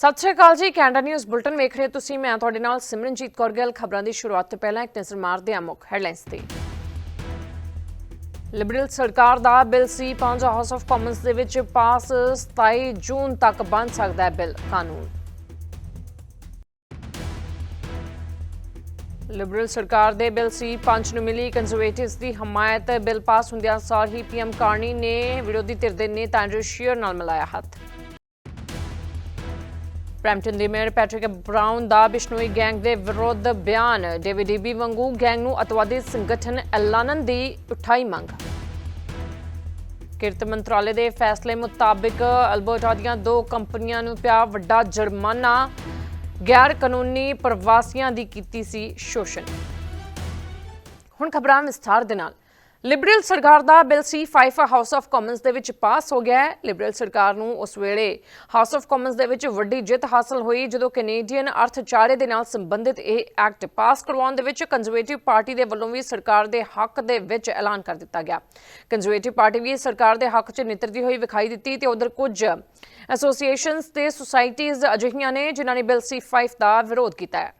ਸਤਿ ਸ਼੍ਰੀ ਅਕਾਲ ਜੀ, Canada news bulletin ਵੇਖ ਰਹੇ ਤੁਸੀਂ, ਮੈਂ ਤੁਹਾਡੇ ਨਾਲ ਸਿਮਰਨਜੀਤ ਕੌਰ ਗਿੱਲ। ਖਬਰਾਂ ਦੀ ਸ਼ੁਰੂਆਤ ਤੋਂ ਪਹਿਲਾਂ ਇੱਕ ਨਜ਼ਰ ਮਾਰਦੇ ਹਾਂ ਮੁੱਖ ਹੈਡਲਾਈਨਸ ਤੇ ਲਿਬਰਲ ਸਰਕਾਰ ਦਾ bill C 5 House of Commons ਦੇ ਵਿੱਚ ਪਾਸ 27 ਜੂਨ ਤੱਕ ਬਣ ਸਕਦਾ ਹੈ ਬਿੱਲ, ਕਾਨੂੰਨ। ਲਿਬਰਲ ਸਰਕਾਰ ਦੇ ਬਿੱਲ ਸੀ ਪੰਜ ਨੂੰ ਮਿਲੀ ਕੰਜ਼ਰਵੇਟਿਵਸ ਦੀ ਹਮਾਇਤ, ਬਿੱਲ ਪਾਸ ਹੁੰਦਿਆਂ ਸਾਰ ਹੀ ਪੀਐਮ ਕਾਰਨੀ ਨੇ ਵਿਰੋਧੀ ਧਿਰ ਦੇ ਨੇਤਾ ਐਂਡਰੂ ਸ਼ੀਅਰ ਨਾਲ ਮਿਲਾਇਆ ਹੱਥ। ਬ੍ਰੈਂਪਟਨ ਦੇ ਮੇਅਰ ਪੈਟਰਿਕ ਬ੍ਰਾਊਨ ਦਾ ਬਿਸ਼ਨੋਈ ਗੈਂਗ ਦੇ ਵਿਰੁੱਧ ਬਿਆਨ। ਡੇਵਿਡ ਵਾਂਗੂ ਗੈਂਗ ਨੂੰ ਅਤਵਾਦੀ ਸੰਗਠਨ ਐਲਾਨਣ ਦੀ ਉਠਾਈ ਮੰਗ। ਕਿਰਤ ਮੰਤਰਾਲੇ ਦੇ ਫੈਸਲੇ ਮੁਤਾਬਿਕ ਅਲਬਰਟਾ ਦੀਆਂ ਦੋ ਕੰਪਨੀਆਂ ਨੂੰ ਪਿਆ ਵੱਡਾ ਜੁਰਮਾਨਾ। ਗੈਰ ਕਾਨੂੰਨੀ ਪ੍ਰਵਾਸੀਆਂ ਦੀ ਕੀਤੀ ਸੀ ਸ਼ੋਸ਼ਣ। ਹੁਣ ਖਬਰਾਂ ਵਿਸਥਾਰ ਦੇ ਨਾਲ। ਲਿਬਰਲ ਸਰਕਾਰ ਦਾ bill C 5 House of Commons ਦੇ ਵਿੱਚ ਪਾਸ ਹੋ ਗਿਆ ਹੈ। ਲਿਬਰਲ ਸਰਕਾਰ ਨੂੰ ਉਸ ਵੇਲੇ ਹਾਊਸ ਆਫ ਕਾਮਨਸ ਦੇ ਵਿੱਚ ਵੱਡੀ ਜਿੱਤ ਹਾਸਲ ਹੋਈ, ਜਦੋਂ ਕੈਨੇਡੀਅਨ ਅਰਥਚਾਰੇ ਦੇ ਨਾਲ ਸੰਬੰਧਿਤ ਇਹ ਐਕਟ ਪਾਸ ਕਰਵਾਉਣ ਦੇ ਵਿੱਚ ਕੰਜ਼ਰਵੇਟਿਵ ਪਾਰਟੀ ਦੇ ਵੱਲੋਂ ਵੀ ਸਰਕਾਰ ਦੇ ਹੱਕ ਦੇ ਵਿੱਚ ਐਲਾਨ ਕਰ ਦਿੱਤਾ ਗਿਆ। ਕੰਜ਼ਰਵੇਟਿਵ ਪਾਰਟੀ ਵੀ ਸਰਕਾਰ ਦੇ ਹੱਕ 'ਚ ਨਿੱਤਰਦੀ ਹੋਈ ਵਿਖਾਈ ਦਿੱਤੀ ਤੇ ਉਧਰ ਕੁਝ ਐਸੋਸੀਏਸ਼ਨਸ ਤੇ ਸੁਸਾਇਟੀਜ਼ ਅਜਿਹੀਆਂ ਨੇ ਜਿਨ੍ਹਾਂ ਨੇ ਬਿੱਲ ਸੀ 5 ਦਾ ਵਿਰੋਧ ਕੀਤਾ ਹੈ।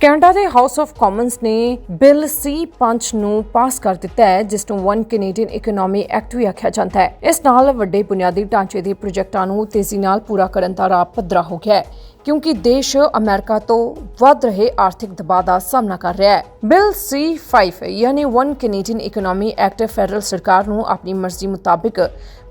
ਕੈਨੇਡਾ ਦੇ ਹਾਊਸ ਆਫ ਕਾਮਨਸ ਨੇ ਬਿੱਲ C5 ਨੂੰ ਪਾਸ ਕਰ ਦਿੱਤਾ ਹੈ, ਜਿਸ ਨੂੰ ਵਨ ਕੈਨੇਡੀਅਨ ਇਕਨੋਮੀ ਐਕਟ ਵੀ ਆਖਿਆ ਜਾਂਦਾ ਹੈ। ਇਸ ਨਾਲ ਵੱਡੇ ਬੁਨਿਆਦੀ ਢਾਂਚੇ ਦੇ ਪ੍ਰੋਜੈਕਟਾਂ ਨੂੰ ਤੇਜ਼ੀ ਨਾਲ ਪੂਰਾ ਕਰਨ ਦਾ ਰਾਹ ਪੱਧਰਾ ਹੋ ਗਿਆ ਹੈ, ਕਿਉਂਕਿ ਦੇਸ਼ ਅਮਰੀਕਾ ਤੋਂ ਵੱਧ ਰਹੇ ਆਰਥਿਕ ਦਬਾਅ ਦਾ ਸਾਹਮਣਾ ਕਰ ਰਿਹਾ ਹੈ। ਬਿੱਲ C5 ਯਾਨੀ One Canadian Economy Act federal ਸਰਕਾਰ ਨੂੰ ਆਪਣੀ ਮਰਜ਼ੀ ਮੁਤਾਬਿਕ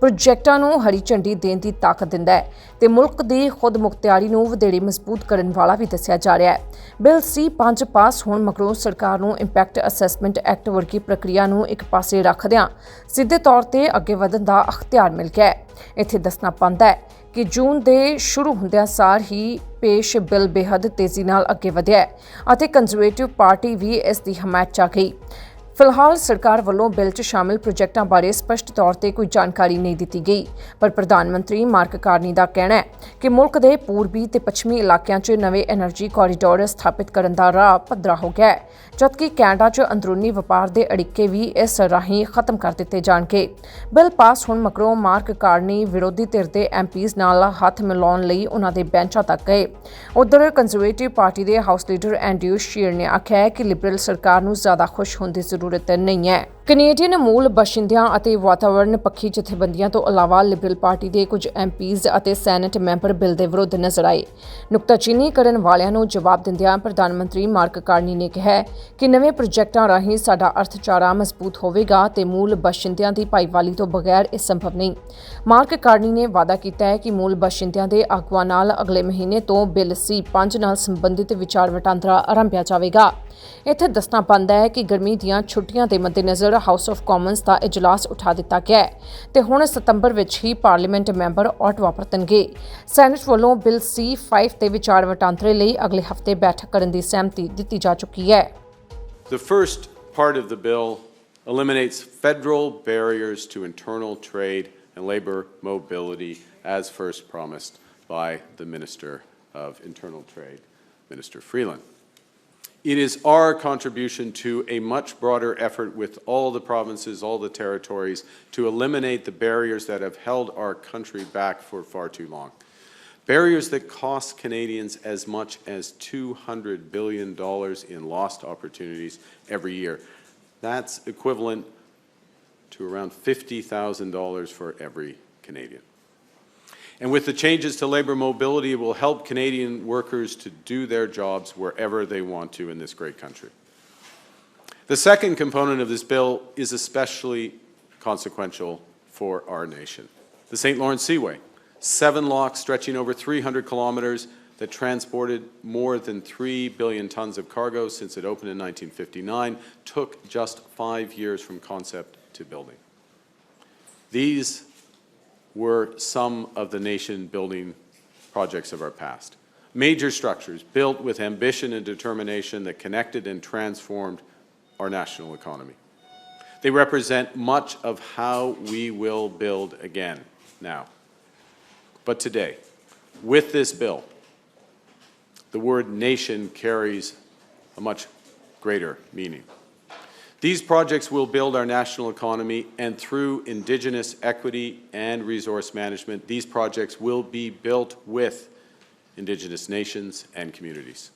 ਪ੍ਰੋਜੈਕਟਾਂ ਨੂੰ ਹਰੀ ਝੰਡੀ ਦੇਣ ਦੀ ਤਾਕਤ ਦਿੰਦਾ ਹੈ ਤੇ ਮੁਲਕ ਦੀ ਖੁਦ ਮੁਖਤਿਆਰੀ ਨੂੰ ਵਧੇਰੇ ਮਜ਼ਬੂਤ ਕਰਨ ਵਾਲਾ ਵੀ ਦੱਸਿਆ ਜਾ ਰਿਹਾ ਹੈ। ਬਿੱਲ C5 ਪਾਸ ਹੋਣ ਮਗਰੋਂ ਸਰਕਾਰ ਨੂੰ ਇੰਪੈਕਟ ਅਸੈਸਮੈਂਟ ਐਕਟ ਵਰਗੀ ਪ੍ਰਕਿਰਿਆ ਨੂੰ ਇੱਕ ਪਾਸੇ ਰੱਖਦਿਆਂ ਸਿੱਧੇ ਤੌਰ ਤੇ ਅੱਗੇ ਵਧਣ ਦਾ ਅਖਤਿਆਰ ਮਿਲ ਗਿਆ ਹੈ। ਇੱਥੇ ਦੱਸਣਾ ਪੈਂਦਾ ਹੈ ਕਿ ਜੂਨ ਦੇ ਸ਼ੁਰੂ ਹੁੰਦਿਆਂ ਸਾਰ ਹੀ ਪੇਸ਼ ਬਿੱਲ ਬੇਹੱਦ ਤੇਜ਼ੀ ਨਾਲ ਅੱਗੇ ਵਧਿਆ ਅਤੇ ਕੰਜ਼ਰਵੇਟਿਵ ਪਾਰਟੀ ਵੀ ਇਸ ਦੀ ਹਮਾਇਤ 'ਚ ਆ ਗਈ। ਫਿਲਹਾਲ ਸਰਕਾਰ ਵੱਲੋਂ ਬਿੱਲ 'ਚ ਸ਼ਾਮਿਲ ਪ੍ਰੋਜੈਕਟਾਂ ਬਾਰੇ ਸਪਸ਼ਟ ਤੌਰ ਤੇ ਕੋਈ ਜਾਣਕਾਰੀ ਨਹੀਂ ਦਿੱਤੀ ਗਈ। ਪਰ ਪ੍ਰਧਾਨ ਮੰਤਰੀ ਮਾਰਕ ਕਾਰਨੀ ਦਾ ਕਹਿਣਾ ਹੈ ਕਿ ਮੁਲਕ ਦੇ ਪੂਰਬੀ ਤੇ ਪੱਛਮੀ ਇਲਾਕਿਆਂ 'ਚ ਨਵੇਂ ਐਨਰਜੀ ਕੋਰੀਡੋਰ ਸਥਾਪਿਤ ਕਰਨ ਦਾ ਰਾਹ ਪੱਧਰਾ ਹੋ ਗਿਆ ਹੈ, ਜਦਕਿ ਕੈਨੇਡਾ 'ਚ ਅੰਦਰੂਨੀ ਵਪਾਰ ਦੇ ਅੜਿੱਕੇ ਵੀ ਇਸ ਰਾਹੀਂ ਖਤਮ ਕਰ ਦਿੱਤੇ ਜਾਣਗੇ। ਬਿੱਲ ਪਾਸ ਹੋਣ ਮਗਰੋਂ ਮਾਰਕ ਕਾਰਨੀ ਵਿਰੋਧੀ ਧਿਰ ਦੇ ਐਮਪੀਜ਼ ਨਾਲ ਹੱਥ ਮਿਲਾਉਣ ਲਈ ਉਹਨਾਂ ਦੇ ਬੈਂਚਾਂ ਤੱਕ ਗਏ। ਉਧਰ ਕੰਜ਼ਰਵੇਟਿਵ ਪਾਰਟੀ ਦੇ ਹਾਊਸ ਲੀਡਰ ਐਂਡਿਊ ਸ਼ੀਰ ਨੇ ਆਖਿਆ ਕਿ ਲਿਬਰਲ ਸਰਕਾਰ ਨੂੰ ਜ਼ਿਆਦਾ ਖੁਸ਼ ਹੋਣ ਦੀ ਜ਼ਰੂਰਤ ਨਹੀਂ ਹੈ। ਕੈਨੇਡੀਅਨ ਮੂਲ ਬਸ਼ਿੰਦਿਆਂ ਅਤੇ ਵਾਤਾਵਰਣ ਪੱਖੀ ਜਥੇਬੰਦੀਆਂ ਤੋਂ ਇਲਾਵਾ ਲਿਬਰਲ ਪਾਰਟੀ ਦੇ ਕੁਝ ਐਮਪੀਜ਼ ਅਤੇ ਸੈਨੇਟ ਮੈਂਬਰ ਬਿੱਲ ਦੇ ਵਿਰੁੱਧ ਨਜ਼ਰ ਆਏ। ਨੁਕਤਾਚੀਨੀ ਕਰਨ ਵਾਲਿਆਂ ਨੂੰ ਜਵਾਬ ਦਿੰਦਿਆਂ ਪ੍ਰਧਾਨ ਮੰਤਰੀ ਮਾਰਕ ਕਾਰਨੀ ਨੇ ਕਿਹਾ ਕਿ ਨਵੇਂ ਪ੍ਰੋਜੈਕਟਾਂ ਰਾਹੀਂ ਸਾਡਾ ਅਰਥਚਾਰਾ ਮਜ਼ਬੂਤ ਹੋਵੇਗਾ ਤੇ ਮੂਲ ਬਸ਼ਿੰਦਿਆਂ ਦੀ ਭਾਈਵਾਲੀ ਤੋਂ ਬਗੈਰ ਇਹ ਸੰਭਵ ਨਹੀਂ। ਮਾਰਕ ਕਾਰਨੀ ਨੇ ਵਾਅਦਾ ਕੀਤਾ ਹੈ ਕਿ ਮੂਲ ਬਸ਼ਿੰਦਿਆਂ ਦੇ ਆਗੂਆਂ ਨਾਲ ਅਗਲੇ ਮਹੀਨੇ ਤੋਂ ਬਿੱਲ ਸੀ 5 ਨਾਲ ਸੰਬੰਧਿਤ ਵਿਚਾਰ ਵਟਾਂਦਰਾ ਆਰੰਭਿਆ ਜਾਵੇਗਾ। ਇੱਥੇ ਦੱਸਣਾ ਪੈਂਦਾ ਹੈ ਕਿ ਗਰਮੀ ਦੀਆਂ ਛੁੱਟੀਆਂ ਦੇ ਮੱਦੇਨਜ਼ਰ ਹਾਊਸ ਆਫ ਕਾਮਨਸ ਦਾ ਇਜਲਾਸ ਉਠਾ ਦਿੱਤਾ ਗਿਆ ਹੈ ਤੇ ਹੁਣ ਸਤੰਬਰ ਵਿੱਚ ਹੀ ਪਾਰਲੀਮੈਂਟ ਮੈਂਬਰ ਆਟਵਾ ਪਰਤਣਗੇ ਸੈਨੇਟ ਵੱਲੋਂ ਬਿੱਲ C5 ਤੇ ਵਿਚਾਰ ਵਟਾਂਦਰੇ ਲਈ ਅਗਲੇ ਹਫ਼ਤੇ ਬੈਠਕ ਕਰਨ ਦੀ ਸਹਿਮਤੀ ਦਿੱਤੀ ਜਾ ਚੁੱਕੀ ਹੈ The first part of the bill eliminates federal barriers to internal trade and labor mobility as first promised by the Minister of Internal Trade, Minister Freeland. It is our contribution to a much broader effort with all the provinces, all the territories, to eliminate the barriers that have held our country back for far too long. Barriers that cost Canadians as much as $200 billion in lost opportunities every year. That's equivalent to around $50,000 for every Canadian. And with the changes to labor mobility, it will help Canadian workers to do their jobs wherever they want to in this great country. The second component of this bill is especially consequential for our nation. The St. Lawrence Seaway, seven locks stretching over 300 kilometers that transported more than 3 billion tons of cargo since it opened in 1959, took just five years from concept to building. These were some of the nation-building projects of our past. Major structures built with ambition and determination that connected and transformed our national economy. They represent much of how we will build again now. But today, with this bill, the word nation carries a much greater meaning. These projects will build our national economy, and through Indigenous equity and resource management, these projects will be built with Indigenous nations and communities.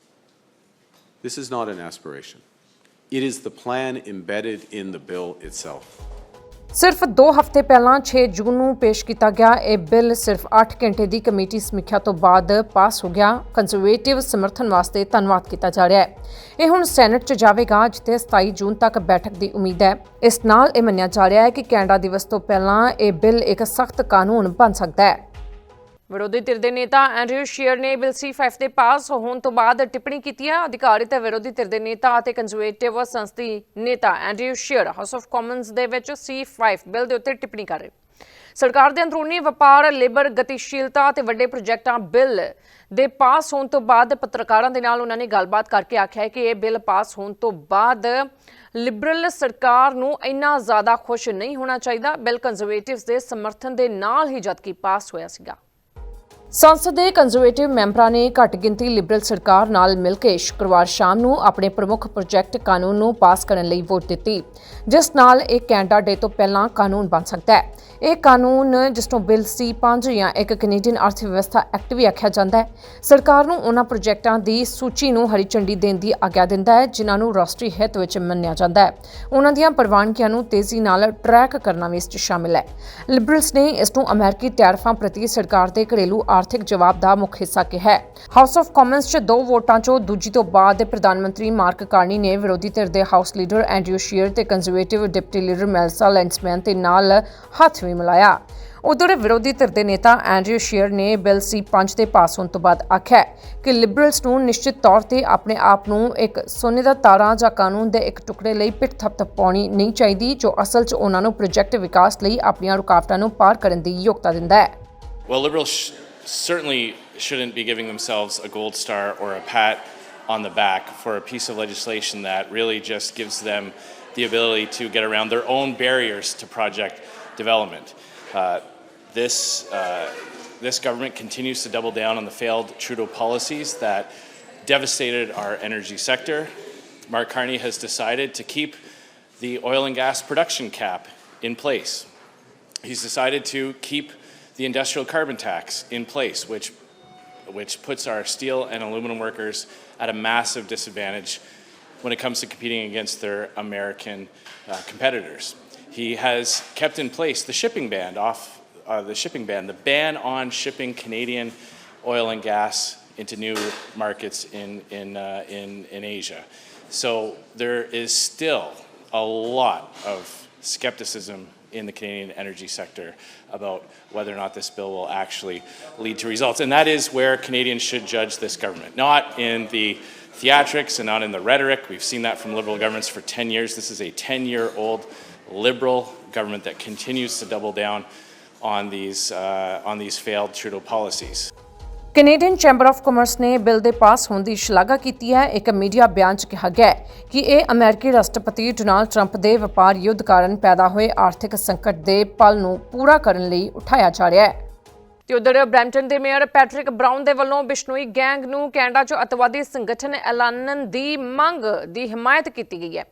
This is not an aspiration. It is the plan embedded in the bill itself. ਸਿਰਫ 2 ਹਫ਼ਤੇ ਪਹਿਲਾਂ 6 ਜੂਨ ਨੂੰ ਪੇਸ਼ ਕੀਤਾ ਗਿਆ ਇਹ bill ਸਿਰਫ 8 ਘੰਟੇ ਦੀ ਕਮੇਟੀ ਸਮੀਖਿਆ ਤੋਂ ਬਾਅਦ ਪਾਸ ਹੋ ਗਿਆ। ਕੰਜ਼ਰਵੇਟਿਵ ਸਮਰਥਨ ਵਾਸਤੇ ਧੰਨਵਾਦ ਕੀਤਾ ਜਾ ਰਿਹਾ ਹੈ। ਇਹ ਹੁਣ ਸੈਨੇਟ 'ਚ ਜਾਵੇਗਾ, ਜਿੱਥੇ 27 ਜੂਨ ਤੱਕ ਬੈਠਕ ਦੀ ਉਮੀਦ ਹੈ। ਇਸ ਨਾਲ ਇਹ ਮੰਨਿਆ ਜਾ ਰਿਹਾ ਹੈ ਕਿ ਕੈਨੇਡਾ ਦਿਵਸ ਤੋਂ ਪਹਿਲਾਂ ਇਹ ਬਿੱਲ ਇੱਕ ਸਖਤ ਕਾਨੂੰਨ ਬਣ ਸਕਦਾ ਹੈ। ਵਿਰੋਧੀ ਧਿਰ ਦੇ ਨੇਤਾ ਐਂਡਰਿਊ ਸ਼ੀਅਰ ਨੇ ਬਿੱਲ C5 ਦੇ ਪਾਸ ਹੋਣ ਤੋਂ ਬਾਅਦ ਟਿੱਪਣੀ ਕੀਤੀ ਹੈ ਅਧਿਕਾਰੀ ਤੇ ਵਿਰੋਧੀ ਧਿਰ ਦੇ ਨੇਤਾ ਅਤੇ ਕੰਜ਼ਰਵੇਟਿਵ ਸੰਸਦੀ ਨੇਤਾ Andrew Scheer House of Commons ਦੇ ਵਿੱਚ C5 ਬਿੱਲ ਦੇ ਉੱਤੇ ਟਿੱਪਣੀ ਕਰ ਰਹੇ ਸਰਕਾਰ ਦੇ ਅੰਦਰੂਨੀ ਵਪਾਰ, ਲੇਬਰ ਗਤੀਸ਼ੀਲਤਾ ਤੇ ਵੱਡੇ ਪ੍ਰੋਜੈਕਟਾਂ ਬਿੱਲ ਦੇ ਪਾਸ ਹੋਣ ਤੋਂ ਬਾਅਦ ਪੱਤਰਕਾਰਾਂ ਦੇ ਨਾਲ ਉਹਨਾਂ ਨੇ ਗੱਲਬਾਤ ਕਰਕੇ ਆਖਿਆ ਕਿ ਇਹ ਬਿੱਲ ਪਾਸ ਹੋਣ ਤੋਂ ਬਾਅਦ ਲਿਬਰਲ ਸਰਕਾਰ ਨੂੰ ਇੰਨਾ ਜ਼ਿਆਦਾ ਖੁਸ਼ ਨਹੀਂ ਹੋਣਾ ਚਾਹੀਦਾ। ਬਿੱਲ ਕੰਜ਼ਰਵੇਟਿਵਸ ਦੇ ਸਮਰਥਨ ਦੇ ਨਾਲ ਹੀ ਜਦਕਿ ਪਾਸ ਹੋਇਆ ਸੀਗਾ। ਸੰਸਦ ਦੇ ਕੰਜ਼ਰਵੇਟਿਵ ਮੈਂਬਰਾਂ ਨੇ ਘੱਟ ਗਿਣਤੀ ਲਿਬਰਲ ਸਰਕਾਰ ਨਾਲ ਮਿਲ ਕੇ ਸ਼ੁੱਕਰਵਾਰ ਸ਼ਾਮ ਨੂੰ ਆਪਣੇ ਪ੍ਰਮੁੱਖ ਪ੍ਰੋਜੈਕਟ ਕਾਨੂੰਨ ਨੂੰ ਪਾਸ ਕਰਨ ਲਈ ਵੋਟ ਦਿੱਤੀ, ਜਿਸ ਨਾਲ ਇਹ ਕੈਨੇਡਾ ਡੇ ਤੋਂ ਪਹਿਲਾਂ ਕਾਨੂੰਨ ਬਣ ਸਕਦਾ ਹੈ। ਇਹ ਕਾਨੂੰਨ, ਜਿਸ ਨੂੰ ਬਿੱਲ C5 ਜਾਂ ਇੱਕ ਕੈਨੇਡੀਅਨ ਅਰਥ ਵਿਵਸਥਾ ਐਕਟ ਵੀ ਆਖਿਆ ਜਾਂਦਾ ਹੈ, ਸਰਕਾਰ ਨੂੰ ਉਹਨਾਂ ਪ੍ਰੋਜੈਕਟਾਂ ਦੀ ਸੂਚੀ ਨੂੰ ਹਰੀ ਝੰਡੀ ਦੇਣ ਦੀ ਆਗਿਆ ਦਿੰਦਾ ਹੈ, ਜਿਨ੍ਹਾਂ ਨੂੰ ਰਾਸ਼ਟਰੀ ਹਿੱਤ ਵਿੱਚ ਮੰਨਿਆ ਜਾਂਦਾ ਹੈ। ਉਹਨਾਂ ਦੀਆਂ ਪ੍ਰਵਾਨਗੀਆਂ ਨੂੰ ਤੇਜ਼ੀ ਨਾਲ ਟਰੈਕ ਕਰਨਾ ਵੀ ਇਸ 'ਚ ਸ਼ਾਮਿਲ ਹੈ। ਲਿਬਰਲਸ ਨੇ ਇਸ ਨੂੰ ਅਮਰੀਕੀ ਟੈਰਫਾਂ ਪ੍ਰਤੀ ਸਰਕਾਰ ਦੇ ਘਰੇਲੂ ਆਰਥਿਕ ਜਵਾਬ ਦਾ ਮੁੱਖ ਹਿੱਸਾ ਕਿਹਾ ਹੈ। ਹਾਊਸ ਆਫ ਕਾਮਨਸ 'ਚ ਦੋ ਵੋਟਾਂ 'ਚੋਂ ਦੂਜੀ ਤੋਂ ਬਾਅਦ ਪ੍ਰਧਾਨ ਮੰਤਰੀ ਮਾਰਕ ਕਾਰਨੀ ਨੇ ਵਿਰੋਧੀ ਧਿਰ ਦੇ ਹਾਊਸ ਲੀਡਰ ਐਂਡਰਿਊ ਸ਼ੀਅਰ ਤੇ conservative deputy leader Melissa Lantsman ਦੇ ਨਾਲ ਹੱਥ ਵੀ ਮਿਲਾਇਆ। ਉਧਰ ਵਿਰੋਧੀ ਧਿਰ ਦੇ ਨੇਤਾ ਐਂਡਰਿਊ ਸ਼ੀਅਰ ਨੇ ਬਿੱਲ C5 ਦੇ ਪਾਸ ਹੋਣ ਤੋਂ ਬਾਅਦ ਆਖਿਆ ਕਿ ਲਿਬਰਲਸ ਨੂੰ ਨਿਸ਼ਚਿਤ ਤੌਰ ਤੇ ਆਪਣੇ ਆਪ ਨੂੰ ਇੱਕ ਸੋਨੇ ਦਾ ਤਾਰਾ ਜਾਂ ਕਾਨੂੰਨ ਦੇ ਇੱਕ ਟੁਕੜੇ ਲਈ ਪਿੱਠ ਥਪਥਪਾਉਣੀ ਨਹੀਂ ਚਾਹੀਦੀ ਜੋ ਅਸਲ 'ਚ ਉਹਨਾਂ ਨੂੰ ਪ੍ਰੋਜੈਕਟ ਵਿਕਾਸ ਲਈ ਆਪਣੀਆਂ ਰੁਕਾਵਟਾਂ ਨੂੰ ਪਾਰ ਕਰਨ ਦੀ ਯੋਗਤਾ ਦਿੰਦਾ ਹੈ। Well, liberals certainly shouldn't be giving themselves a gold star or a pat on the back for a piece of legislation that really just gives them the ability to get around their own barriers to project development. Uh, this, uh, this government continues to double down on the failed Trudeau policies that devastated our energy sector. Mark Carney has decided to keep the oil and gas production cap in place. He's decided to keep the industrial carbon tax in place, which, which puts our steel and aluminum workers at a massive disadvantage when it comes to competing against their American uh, competitors. He has kept in place the shipping ban off uh, the shipping ban, the ban on shipping Canadian oil and gas into new markets in in uh, in in Asia. So there is still a lot of skepticism in the Canadian energy sector about whether or not this bill will actually lead to results. And that is where Canadians should judge this government, not in the theatrics and not in the rhetoric. We've seen that from Liberal governments for 10 years. This is a 10 year old Liberal government that continues to double down on these, uh, on these failed Trudeau policies. Canadian Chamber of Commerce ਨੇ bill ਦੇ pass ਹੋਣ ਦੀ ਸ਼ਲਾਘਾ ਕੀਤੀ ਹੈ। ਇੱਕ media ਬਿਆਨ 'ਚ ਕਿਹਾ ਗਿਆ ਕਿ ਇਹ ਅਮਰੀਕੀ ਰਾਸ਼ਟਰਪਤੀ ਡੋਨਾਲਡ ਟਰੰਪ ਦੇ ਵਪਾਰ ਯੁੱਧ ਕਾਰਨ ਪੈਦਾ ਹੋਏ ਆਰਥਿਕ ਸੰਕਟ ਦੇ ਪਲ ਨੂੰ ਪੂਰਾ ਕਰਨ ਲਈ ਉਠਾਇਆ ਜਾ ਰਿਹਾ ਹੈ। ਤੇ ਉਧਰ ਬ੍ਰੈਂਟਨ ਦੇ ਮੇਅਰ ਪੈਟਰਿਕ ਬਰਾਊਨ ਦੇ ਵੱਲੋਂ ਬਿਸ਼ਨੋਈ ਗੈਂਗ ਨੂੰ ਕੈਨੇਡਾ 'ਚ ਅਤਵਾਦੀ ਸੰਗਠਨ ਐਲਾਨਣ ਦੀ ਮੰਗ ਦੀ ਹਮਾਇਤ ਕੀਤੀ ਗਈ ਹੈ।